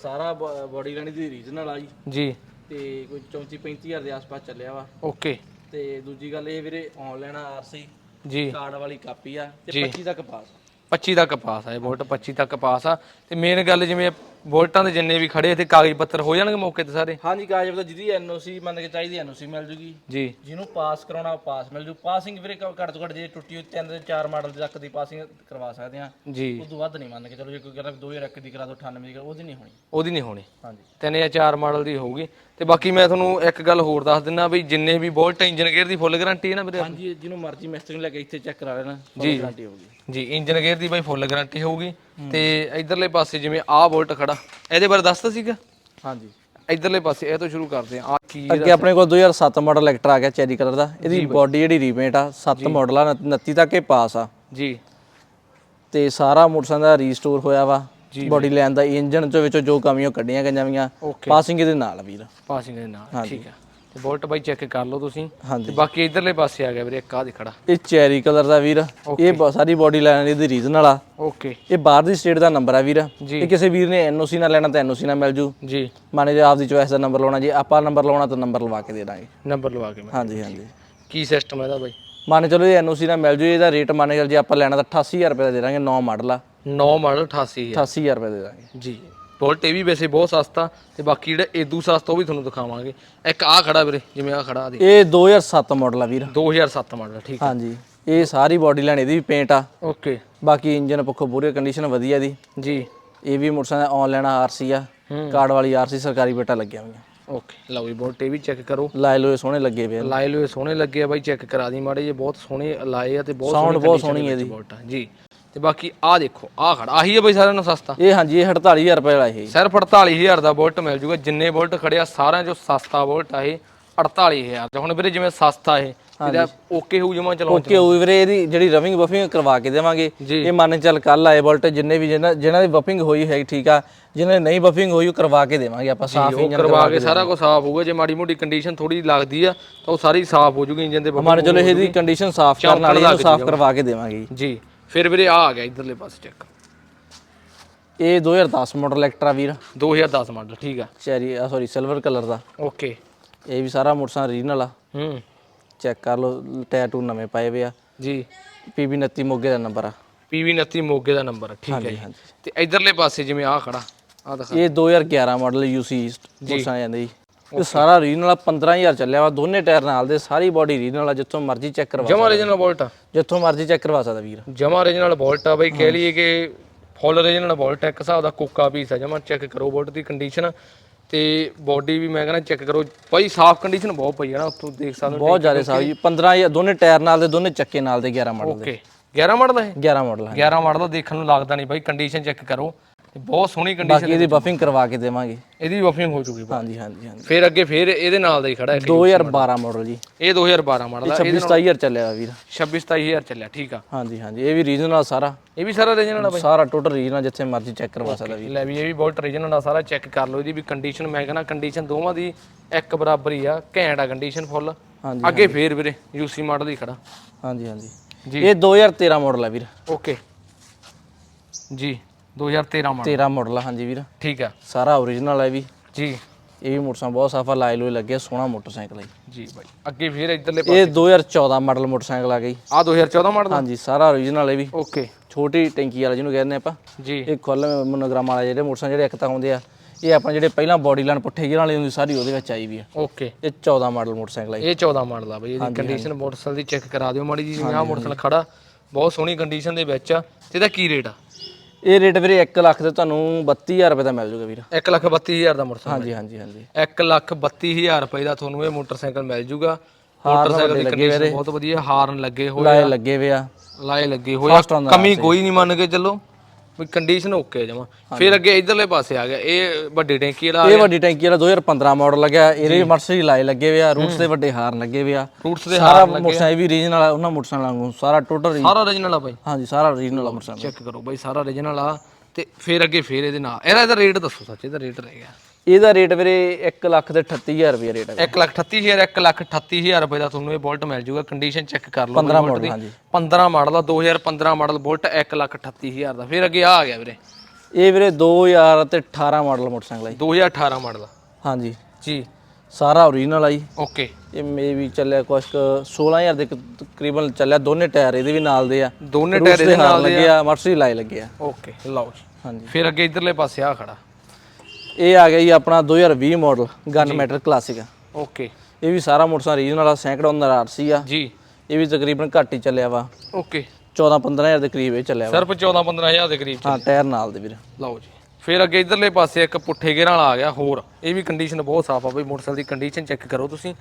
ਸਾਰਾ ਬਾਡੀ ਲਾਈਨ ਦੀ ਰੀਜਨਲ ਆ ਜੀ। ਜੀ। ਤੇ ਕੋਈ 34 35000 ਦੇ ਆਸ-ਪਾਸ ਚੱਲਿਆ ਵਾ। ਓਕੇ। ਤੇ ਦੂਜੀ ਗੱਲ ਇਹ ਵੀਰੇ ਆਨਲਾਈਨ ਆਰਸੀ ਜੀ। ਕਾਰਡ ਵਾਲੀ ਕਾਪੀ ਆ। ਤੇ 25 ਤੱਕ ਪਾਸ 25 ਤੱਕ ਪਾਸ ਆ ਇਹ ਬੋਲਟ 25 ਤੱਕ ਪਾਸ ਆ। ਤੇ ਮੇਨ ਗੱਲ ਜਿਵੇਂ ਬੋਲਟਾਂ ਦੇ ਜਿੰਨੇ ਵੀ ਖੜੇ ਇੱਥੇ ਕਾਗਜ਼ ਪੱਤਰ ਹੋ ਜਾਣਗੇ ਮੌਕੇ ਤੇ ਸਾਰੇ? ਹਾਂਜੀ ਕਾਗਜ਼ ਪਤਾ ਜਿਹਦੀ ਐਨਓਸੀ ਮੰਨ ਕੇ ਚਾਹੀਦੀ ਐਨਓਸੀ ਮਿਲ ਜੂਗੀ। ਜੀ। ਜਿਹਨੂੰ ਪਾਸ ਕਰਾਉਣਾ ਪਾਸ ਮਿਲ ਜੂ। ਪਾਸਿੰਗ ਵੀਰੇ ਘ- ਘੱਟ ਤੋਂ ਘੱਟ ਜੇ ਟੁੱਟੀ ਹੋਈ ਤਿੰਨ ਤੇ ਚਾਰ ਮਾਡਲ ਤੱਕ ਦੀ ਪਾਸਿੰਗ ਕਰਵਾ ਸਕਦੇ ਆ ਜੀ। ਉਸ ਤੋਂ ਵੱਧ ਨਹੀਂ ਮੰਨ ਕੇ ਚਲੋ ਜੇ ਕੋਈ ਕਹਿੰਦਾ 2001 ਦੀ ਕਰਾ ਦੋ 98 ਦੀ ਕਰਾ ਉਹਦੀ ਨਹੀਂ ਹੋਣੀ। ਉਹਦੀ ਨਹੀਂ ਹੋਣੀ। ਹਾਂਜੀ। ਤਿੰਨ ਜਾਂ ਚਾਰ ਮਾਡਲ ਦੀ ਹੋਊਗੀ। ਤੇ ਬਾਕੀ ਮੈਂ ਤੁਹਾਨੂੰ ਇੱਕ ਗੱਲ ਹੋਰ ਦੱਸ ਦਿੰਦਾ ਵੀ ਜਿੰਨੇ ਵੀ ਬੋਲਟ ਇੰਜਨ ਗੇਅਰ ਦੀ ਫੁੱਲ ਗਾਰੰਟੀ ਹੈ ਨਾ ਵੀਰੇ ਹਾਂਜੀ ਜਿਹਨੂੰ ਮਰਜ਼ੀ ਮਿਸਤਰੀ ਨੂੰ ਲੈ ਕੇ ਇੱਥੇ ਚੈੱਕ ਕਰਾ ਲੈਣਾ ਜੀ। ਗਾਰੰਟੀ ਹੋਊਗੀ। ਜੀ ਇੰਜਨ ਗੇਅਰ ਦੀ ਬਾਈ ਫੁੱਲ ਗਾਰੰਟੀ ਹੋਊਗੀ। ਤੇ ਇਧਰਲੇ ਪਾਸੇ ਜਿਵੇਂ ਆਹ ਬੋਲਟ ਖੜਾ ਇਹਦੇ ਬਾਰੇ ਦੱਸਤਾ ਸੀਗਾ? ਹਾਂਜੀ। ਇਧਰਲੇ ਪਾਸੇ ਇਹ ਤੋਂ ਸ਼ੁਰੂ ਕਰਦੇ ਆ ਆ ਕੀ ਅੱਗੇ ਆਪਣੇ ਕੋਲ 2007 ਮਾਡਲ ਇਲੈਕਟਰਾ ਆ ਗਿਆ ਚੈਰੀ ਕਲਰ ਦਾ। ਇਹਦੀ ਬਾਡੀ ਜਿਹੜੀ ਰੀਪੇਂਟ ਆ 7 ਮਾਡਲ ਆ 29 ਤੱਕ ਇਹ ਪਾਸ ਆ। ਜੀ। ਤੇ ਸਾਰਾ ਮੋਟਰਸਾਈਕਲ ਦਾ ਰੀਸਟੋਰ ਹੋਇਆ ਵਾ। ਬਾਡੀ ਲਾਈਨ ਦਾ ਇੰਜਨ ਚ ਵਿੱਚੋਂ ਜੋ ਕਮੀਆਂ ਕੱਢੀਆਂ ਗਈਆਂ ਵੀਆਂ ਪਾਸਿੰਗ ਇਹਦੇ ਨਾਲ ਵੀਰ। ਪਾਸਿੰਗ ਦੇ ਨਾਲ ਠੀਕ ਆ। ਤੇ ਬੁਲਟ ਬਾਈ ਚੈੱਕ ਕਰ ਲਓ ਤੁਸੀਂ। ਹਾਂਜੀ। ਤੇ ਬਾਕੀ ਇਧਰਲੇ ਪਾਸੇ ਆ ਗਿਆ ਵੀਰੇ ਇੱਕ ਆ ਦੀ ਖੜਾ ਇਹ ਚੈਰੀ ਕਲਰ ਦਾ ਵੀਰ। ਇਹ ਬ- ਸਾਰੀ ਬਾਡੀ ਲਾਈਨ ਇਹਦੀ ਰੀਜਨਲ ਆ ਓਕੇ ਇਹ ਬਾਹਰ ਦੀ ਸਟੇਟ ਦਾ ਨੰਬਰ ਆ ਵੀਰ। ਜੀ। ਇਹ ਕਿਸੇ ਵੀਰ ਨੇ ਐਨਓਸੀ ਨਾਲ ਲੈਣਾ ਤਾਂ ਐਨਓਸੀ ਨਾਲ ਮਿਲ ਜੂ। ਜੀ। ਮਾਨੇ ਜੇ ਆਪਦੀ ਚੋਇਸ ਦਾ ਨੰਬਰ ਲਾਉਣਾ ਜੇ ਆਪਾਂ ਨੰਬਰ ਲਾਉਣਾ ਤਾਂ ਨੰਬਰ ਲਵਾ ਕੇ ਦੇ ਦਾਂਗੇ। ਨੰਬਰ ਲਵਾ ਕੇ ਮੈਂ। ਹਾਂਜੀ ਹਾਂਜੀ। ਕੀ ਸਿਸਟਮ ਇਹਦਾ ਬਾਈ? ਮਾਨੇ ਚਲੋ ਇਹ ਐਨਓਸੀ ਨਾਲ ਮਿਲ ਜੂ ਇਹਦਾ ਰੇਟ ਮਾਨੇ ਚਲ ਜੇ ਆਪਾਂ ਲੈਣਾ ਤਾਂ 88000 ਰੁਪਏ ਦਾ ਦੇ ਦਾਂਗੇ 9 ਮਾਡਲ ਆ। 9 ਮਾਡਲ 88 ਹੈ 88000 ਰੁਪਏ ਦੇ ਦਾਂਗੇ। ਜੀ। ਬੁਲਟ ਇਹ ਵੀ ਵੈਸੇ ਬਹੁਤ ਸਸਤਾ ਤੇ ਬਾਕੀ ਜਿਹੜਾ ਏਦੂ ਸਸਤਾ ਉਹ ਵੀ ਤੁਹਾਨੂੰ ਦਿਖਾਵਾਂਗੇ। ਇੱਕ ਆ ਖੜਾ ਵੀਰੇ ਜਿਵੇਂ ਆ ਖੜਾ ਆ ਦੇ ਇਹ 2007 ਮਾਡਲ ਆ ਵੀਰ। 2007 ਮਾਡਲ ਠੀਕ ਹਾਂਜੀ ਇਹ ਸਾਰੀ ਬਾਡੀ ਲਾਈਨ ਇਹਦੀ ਵੀ ਪੇਂਟ ਆ। ਓਕੇ। ਬਾਕੀ ਇੰਜਨ ਪੱਖੋਂ ਪੂਰੀ ਕੰਡੀਸ਼ਨ ਵਧੀਆ ਦੀ ਜੀ। ਇਹ ਵੀ ਮੋਟਰਸਾਈਕਲ ਆਨਲਾਈਨ ਆਰਸੀ ਆ ਕਾਰਡ ਵਾਲੀ ਆਰਸੀ ਸਰਕਾਰੀ ਬੇਟਾ ਲੱਗਿਆ ਹੋਈਆਂ। ਓਕੇ ਲਓ ਜੀ ਬੁਲਟ ਇਹ ਵੀ ਚੈੱਕ ਕਰੋ। ਲਾਏ ਲੋਏ ਸੋਹਣੇ ਲੱਗੇ ਪਏ ਲਾਏ ਲੋਏ ਸੋਹਣੇ ਲੱਗੇ ਆ ਬਾਈ ਚੈੱਕ ਕਰਾ ਦੀ ਮਾੜੇ ਜੇ ਬਹੁਤ ਸੋਹਣੇ ਲਾਏ ਆ ਤੇ ਬਹੁਤ ਸੋਹਣੀ ਬਹੁਤ ਸੋਹਣੀ ਹੈ ਆ। ਜੀ। ਤੇ ਬਾਕੀ ਆ ਦੇਖੋ ਆ ਖੜਾ ਆਹੀ ਹੈ ਬਾਈ ਸਾਰਿਆਂ ਨੂੰ ਸਸਤਾ। ਇਹ ਹਾਂਜੀ ਇਹ 48000 ਰੁਪਏ ਵਾਲਾ ਇਹ। ਸਿਰਫ 48000 ਦਾ ਬੁਲਟ ਮਿਲ ਜੂਗਾ ਜਿੰਨੇ ਬੁਲਟ ਖੜਿਆ ਸਾਰਿਆਂ ਚੋਂ ਸਸਤਾ ਬੁਲਟ ਆ ਇਹ 48000 ਦਾ। ਹੁਣ ਵੀਰੇ ਜਿਵੇਂ ਸਸਤਾ ਇਹ ਇਹਦਾ ਓਕੇ ਹੋਊ ਜਮਾ ਚਲਾਉਣ ਚ। ਓਕੇ ਉਹ ਵੀਰੇ ਇਹਦੀ ਜਿਹੜੀ ਰਵਿੰਗ ਬਫਿੰਗ ਕਰਵਾ ਕੇ ਦੇਵਾਂਗੇ। ਜੀ। ਇਹ ਮੰਨ ਚੱਲ ਕੱਲ ਆਏ ਬੁਲਟ ਜਿੰਨੇ ਵੀ ਜਿਹਨਾਂ ਜਿਨ੍ਹਾਂ ਦੀ ਬਫਿੰਗ ਹੋਈ ਹੈ ਠੀਕ ਆ ਜਿਨ੍ਹਾਂ ਦੀ ਨਹੀਂ ਬਫਿੰਗ ਹੋਈ ਉਹ ਕਰਵਾ ਕੇ ਦੇਵਾਂਗੇ ਆਪਾਂ ਸਾਫ਼ ਇੰਜਨ ਕਰਵਾ ਕੇ ਸਾਰਾ ਕੁਝ ਸਾਫ਼ ਹੋਊਗਾ ਜੇ ਮਾੜੀ ਮੋਟੀ ਕੰਡੀਸ਼ਨ ਥੋੜੀ ਲੱਗਦੀ ਆ ਤਾਂ ਉਹ ਸਾਰੀ ਸਾਫ਼ ਹੋ ਜੂਗੀ ਇੰਜਨ ਦੇ ਬੱਬਲ। ਮੰਨ ਚਲੋ ਇਹਦੀ ਕੰਡੀਸ਼ਨ ਸਾਫ਼ ਕਰਨ ਵਾਲੀ ਸਾਫ਼ ਕਰਵਾ ਕੇ ਦੇਵਾਂਗੇ। ਜੀ। ਫਿਰ ਵੀਰੇ ਆ ਆ ਗਿਆ ਇਧਰਲੇ ਪਾਸੇ ਚੈੱਕ ਇਹ 2010 ਮਾਡਲ ਇਲੈਕਟਰਾ ਵੀਰ। 2010 ਮਾਡਲ ਠੀਕ ਆ। ਚੈਰੀ ਸੌਰੀ ਸਿਲਵਰ ਕਲਰ ਦਾ। ਓਕੇ ਇਹ ਵੀ ਸਾਰਾ ਮੋਟਰਸਾਈਕਲ ਰੀਜਨਲ ਆ। ਹੂੰ। ਚੈੱਕ ਕਰ ਲਓ ਟਾਇਰ ਟੂ ਨਵੇਂ ਪਾਏ ਵੇ ਆ। ਜੀ। ਪੀਬੀ 29 ਮੋਗੇ ਦਾ ਨੰਬਰ ਆ। PV 29 ਮੋਗੇ ਦਾ ਨੰਬਰ ਠੀਕ ਹੈ ਜੀ। ਤੇ ਇਧਰਲੇ ਪਾਸੇ ਜਿਵੇਂ ਆ ਖੜਾ ਆ ਦਿਖਾ। ਇਹ 2011 ਮਾਡਲ ਯੂਸੀ ਮੋਟਰਸਾਈਕਲ ਜਾਂਦੇ ਜੀ। ਇਹ ਸਾਰਾ ਰੀਜਨਲ 15000 ਚੱਲਿਆ ਵਾ ਦੋਨੇ ਟਾਇਰ ਨਾਲ ਦੇ ਸਾਰੀ ਬਾਡੀ ਰੀਜਨਲ ਆ ਜਿੱਥੋਂ ਮਰਜ਼ੀ ਚੈੱਕ ਕਰਵਾ ਜਮਾ ਰੀਜਨਲ ਬੋਲਟ ਜਿੱਥੋਂ ਮਰਜ਼ੀ ਚੈੱਕ ਕਰਵਾ ਸਕਦਾ ਵੀਰ। ਜਮਾ ਰੀਜਨਲ ਬੋਲਟ ਆ ਬਈ ਕਹਿ ਲਈਏ ਕਿ ਫੁੱਲ ਰੀਜਨਲ ਬੋਲਟ ਇੱਕ ਹਿਸਾਬ ਦਾ ਕੋਕਾ ਪੀਸ ਆ ਜਮਾ ਚੈੱਕ ਕਰੋ ਬੋਲਟ ਦੀ ਕੰਡੀਸ਼ਨ ਤੇ ਬਾਡੀ ਵੀ ਮੈਂ ਕਹਿੰਦਾ ਚੈੱਕ ਕਰੋ ਭਾਈ ਸਾਫ਼ ਕੰਡੀਸ਼ਨ ਬਹੁਤ ਪਈ ਆ ਨਾ ਉੱਥੋਂ ਦੇਖ ਸਕਦੇ ਬਹੁਤ ਜ਼ਿਆਦਾ ਸਾਰੀ ਜੀ 15000 ਦੋਨੇ ਟਾਇਰ ਨਾਲ ਦੇ ਦੋਨੇ ਚੱਕੇ ਨਾਲ ਦੇ 11 ਮਾਡਲ ਦੇ। ਓਕੇ 11 ਮਾਡਲ ਹੈ 11 ਮਾਡਲ ਹੈ 11 ਮਾਡਲ ਦਾ ਦੇਖਣ ਨੂੰ ਲੱਗਦਾ ਨਹੀਂ ਭਾਈ ਕੰਡੀਸ਼ਨ ਚੈੱਕ ਕਰੋ। ਤੇ ਬਹੁਤ ਸੋਹਣੀ ਕੰਡੀਸ਼ਨ ਬਾਕੀ ਇਹਦੀ ਬਫਿੰਗ ਕਰਵਾ ਕੇ ਦੇਵਾਂਗੇ। ਇਹਦੀ ਵਫਿੰਗ ਹੋ ਚੁੱਕੀ ਹਾਂਜੀ ਹਾਂਜੀ ਹਾਂਜੀ। ਫਿਰ ਅੱਗੇ ਫਿਰ ਇਹਦੇ ਨਾਲ ਦਾ ਹੀ ਖੜਾ ਹੈ 2012 ਮਾਡਲ ਜੀ। ਇਹ 2012 ਮਾਡਲ ਆ 26 27000 ਚੱਲਿਆ ਵਾ ਵੀਰ 26 27000 ਚੱਲਿਆ ਠੀਕ ਆ। ਹਾਂਜੀ ਹਾਂਜੀ ਇਹ ਵੀ ਰੀਜਨਲ ਸਾਰਾ। ਇਹ ਵੀ ਸਾਰਾ ਰੀਜਨਲ ਆ ਬਾਈ। ਸਾਰਾ ਟੋਟਲ ਰੀਜਨਲ ਜਿੱਥੇ ਮਰਜ਼ੀ ਚੈੱਕ ਕਰਵਾ ਸਕਦਾ ਵੀਰ। ਲੈ ਵੀ ਇਹ ਵੀ ਬਹੁਤ ਰੀਜਨਲ ਆ ਸਾਰਾ ਚੈੱਕ ਕਰ ਲਓ ਇਹਦੀ ਵੀ ਕੰਡੀਸ਼ਨ ਮੈਂ ਕਹਿੰਦਾ ਕੰਡੀਸ਼ਨ ਦੋਵਾਂ ਦੀ ਇੱਕ ਬਰਾਬਰ ਹੀ ਆ ਘੈਂਟ ਆ ਕੰਡੀਸ਼ਨ ਫੁੱਲ ਹਾਂਜੀ ਅੱਗੇ ਫੇਰ ਵੀਰੇ ਯੂਸੀ ਮਾਡਲ ਹੀ ਖੜਾ। ਹਾਂਜੀ ਹਾਂਜੀ। ਜੀ। ਇਹ 2013 ਮਾਡਲ ਆ ਵੀਰ। ਓਕੇ ਜੀ। 2013 ਮਾਡਲ 13 ਮਾਡਲ ਹਾਂਜੀ ਵੀਰ। ਠੀਕ ਆ। ਸਾਰਾ ਓਰੀਜਨਲ ਹੈ ਵੀ। ਜੀ। ਇਹ ਵੀ ਮੋਟਰਸਾਈਕਲ ਬਹੁਤ ਸਾਫਾ ਲਾਏ ਲੋਏ ਲੱਗਿਆ ਸੋਹਣਾ ਮੋਟਰਸਾਈਕਲ ਹੈ ਜੀ। ਬਾਈ। ਅੱਗੇ ਫੇਰ ਇਧਰਲੇ ਇਹ 2014 ਮਾਡਲ ਮੋਟਰਸਾਈਕਲ ਆ ਗਈ। ਆ 2014 ਮਾਡਲ ਹਾਂਜੀ ਸਾਰਾ ਓਰੀਜਨਲ ਹੈ ਵੀ। ਓਕੇ ਛੋਟੀ ਟੈਂਕੀ ਵਾਲਾ ਜਿਹਨੂੰ ਕਹਿੰਦੇ ਆਪਾਂ। ਜੀ। ਇਹ ਖੁੱਲ ਮੋਨੋਗ੍ਰਾਮ ਵਾਲਾ ਜਿਹੜੇ ਮੋਟਰਸਾਈਕਲ ਜਿਹੜੇ ਇੱਕ ਤਾਂ ਹੁੰਦੇ ਆ। ਇਹ ਆਪਾਂ ਜਿਹੜੇ ਪਹਿਲਾਂ ਬਾਡੀ ਲਾਈਨ ਪੁੱਠੇ ਜਿਹੇ ਵਾਲੀ ਹੁੰਦੀ ਸਾਰੀ ਉਹਦੇ ਵਿੱਚ ਆਈ ਵੀ ਆ। ਓਕੇ ਇਹ 14 ਮਾਡਲ ਮੋਟਰਸਾਈਕਲ ਹੈ ਇਹ 14 ਮਾਡਲ ਆ ਬਈ। ਇਹਦੀ ਕੰਡੀਸ਼ਨ ਮੋਟਰਸਾਈਕਲ ਦੀ ਚੈੱਕ ਕਰਾ ਦਿਓ ਮਾੜੀ ਜੀ ਆ ਮੋਟਰਸਾਈਕਲ ਖੜਾ। ਬਹੁਤ ਸੋਹਣੀ ਕੰਡੀਸ਼ਨ ਦੇ ਵਿੱਚ ਆ। ਤੇ ਇਹਦਾ ਕੀ ਰੇਟ ਆ? ਇਹ ਰੇਟ ਵੀਰੇ 1 ਲੱਖ ਤੇ ਤੁਹਾਨੂੰ 32000 ਰੁਪਏ ਦਾ ਮਿਲ ਜੂਗਾ ਵੀਰ। 1 ਲੱਖ 32000 ਦਾ ਮੋਟਰਸਾਈਕਲ। ਹਾਂਜੀ ਹਾਂਜੀ ਹਾਂਜੀ। 1 ਲੱਖ 32000 ਰੁਪਏ ਦਾ ਤੁਹਾਨੂੰ ਇਹ ਮੋਟਰਸਾਈਕਲ ਮਿਲ ਜੂਗਾ। ਮੋਟਰਸਾਈਕਲ ਦੀ ਕੰਡੀਸ਼ਨ ਬਹੁਤ ਵਧੀਆ ਹਾਰਨ ਲੱਗੇ ਹੋਏ ਲਾਏ ਲੱਗੇ ਵੇ ਆ। ਲਾਏ ਲੱਗੇ ਹੋਏ ਆ। ਕਮੀ ਕੋਈ ਨਹੀਂ ਮੰਨ ਕੇ ਚੱਲੋ। ਵੀ ਕੰਡੀਸ਼ਨ ਓਕੇ ਜਮਾ। ਫਿਰ ਅੱਗੇ ਇਧਰਲੇ ਪਾਸੇ ਆ ਗਿਆ ਇਹ ਵੱਡੀ ਟੈਂਕੀ ਵਾਲਾ ਇਹ ਵੱਡੀ ਟੈਂਕੀ ਵਾਲਾ 2015 ਮਾਡਲ ਲੱਗਿਆ ਇਹਦੇ ਵੀ ਮਰਸਰੀ ਲਾਏ ਲੱਗੇ ਆ ਰੂਟਸ ਦੇ ਵੱਡੇ ਹਾਰਨ ਲੱਗੇ ਵੇ ਆ। ਰੂਟਸ ਦੇ ਸਾਰਾ ਮੋਟਰਸਾਈਕਲ ਵੀ ਰੀਜਨਲ ਆ ਉਹਨਾਂ ਮੋਟਰਸਾਈਕਲ ਵਾਂਗੂ ਸਾਰਾ ਟੋਟਲ ਸਾਰਾ origignal ਆ ਬਾਈ। ਹਾਂਜੀ ਸਾਰਾ ਰੀਜਨਲ ਆ ਮੋਟਰਸਾਈਕਲ। ਚੈੱਕ ਕਰੋ ਬਾਈ ਸਾਰਾ origignal ਆ। ਤੇ ਫਿਰ ਅੱਗੇ ਫਿਰ ਇਹਦੇ ਨਾਲ ਇਹਦਾ ਇਹਦਾ ਰੇਟ ਦੱਸੋ ਸੱਚ ਇਹਦਾ ਰੇਟ ਰਹਿ ਗਿਆ। ਇਹਦਾ ਰੇਟ ਵੀਰੇ 1 ਲੱਖ ਤੇ 38000 ਰੁਪਏ ਰੇਟ ਹੈ 1 ਲੱਖ 38000 1 ਲੱਖ 38000 ਰੁਪਏ ਦਾ ਤੁਹਾਨੂੰ ਇਹ ਬੁਲਟ ਮਿਲ ਜੂਗਾ। ਕੰਡੀਸ਼ਨ ਚੈੱਕ ਕਰ ਲਓ 15 ਮਾਡਲ ਹਾਂਜੀ। 15 ਮਾਡਲ ਦਾ 2015 ਮਾਡਲ ਬੁਲਟ 1 ਲੱਖ 38000 ਦਾ। ਫਿਰ ਅੱਗੇ ਆ ਆ ਗਿਆ ਵੀਰੇ। ਇਹ ਵੀਰੇ 2000 ਤੇ 18 ਮਾਡਲ ਮੋਟਰਸਾਈਕਲ ਹੈ 2018 ਮਾਡਲ ਹਾਂਜੀ। ਜੀ। ਸਾਰਾ ਓਰੀਜਨਲ ਆ ਜੀ ਓਕੇ ਇਹ ਮੇ ਵੀ ਚੱਲਿਆ ਕੁਛ ਕੁ 16000 ਦੇ ਤਕਰੀਬਨ ਚੱਲਿਆ। ਦੋਨੇ ਟਾਇਰ ਇਹਦੇ ਵੀ ਨਾਲ ਦੇ ਆ। ਦੋਨੇ ਟਾਇਰ ਦੇ ਨਾਲ ਲੱਗੇ ਆ ਮਰਸਰੀ ਲਾਏ ਲੱਗੇ ਆ। ਓਕੇ ਲਓ ਜੀ। ਹਾਂਜੀ। ਫਿਰ ਅੱਗੇ ਇਧਰਲੇ ਪਾਸੇ ਆ ਖੜਾ। ਇਹ ਆ ਗਿਆ ਜੀ ਆਪਣਾ 2020 model gun metal classic okay. ਇਹ ਵੀ ਸਾਰਾ ਮੋਟਰਸਾਈਕਲ ਰੀਜਨਲ ਆ ਸੈਂਕੜਾ ਹੁੰਦਾ ਆਰਸੀ ਆ। ਜੀ। ਇਹ ਵੀ ਤਕਰੀਬਨ ਘੱਟ ਹੀ ਚੱਲਿਆ ਵਾ। ਓਕੇ। 14 15000 ਦੇ ਕਰੀਬ ਇਹ ਚੱਲਿਆ ਵਾ। ਸਿਰਫ 14 15000 ਦੇ ਕਰੀਬ ਹਾਂ ਟਾਇਰ ਨਾਲ ਦੇ ਵੀਰ। ਲਓ ਜੀ। ਫਿਰ ਅੱਗੇ ਇਧਰਲੇ ਪਾਸੇ ਇੱਕ ਪੁੱਠੇ ਗੇਰਾਂ ਵਾਲਾ ਆ ਗਿਆ ਹੋਰ। ਇਹ ਵੀ ਕੰਡੀਸ਼ਨ ਬਹੁਤ ਸਾਫ਼ ਆ ਬਈ ਮੋਟਰਸਾਈਕਲ ਦੀ ਕੰਡੀਸ਼ਨ ਚੈੱਕ ਕਰੋ ਤੁਸੀਂ।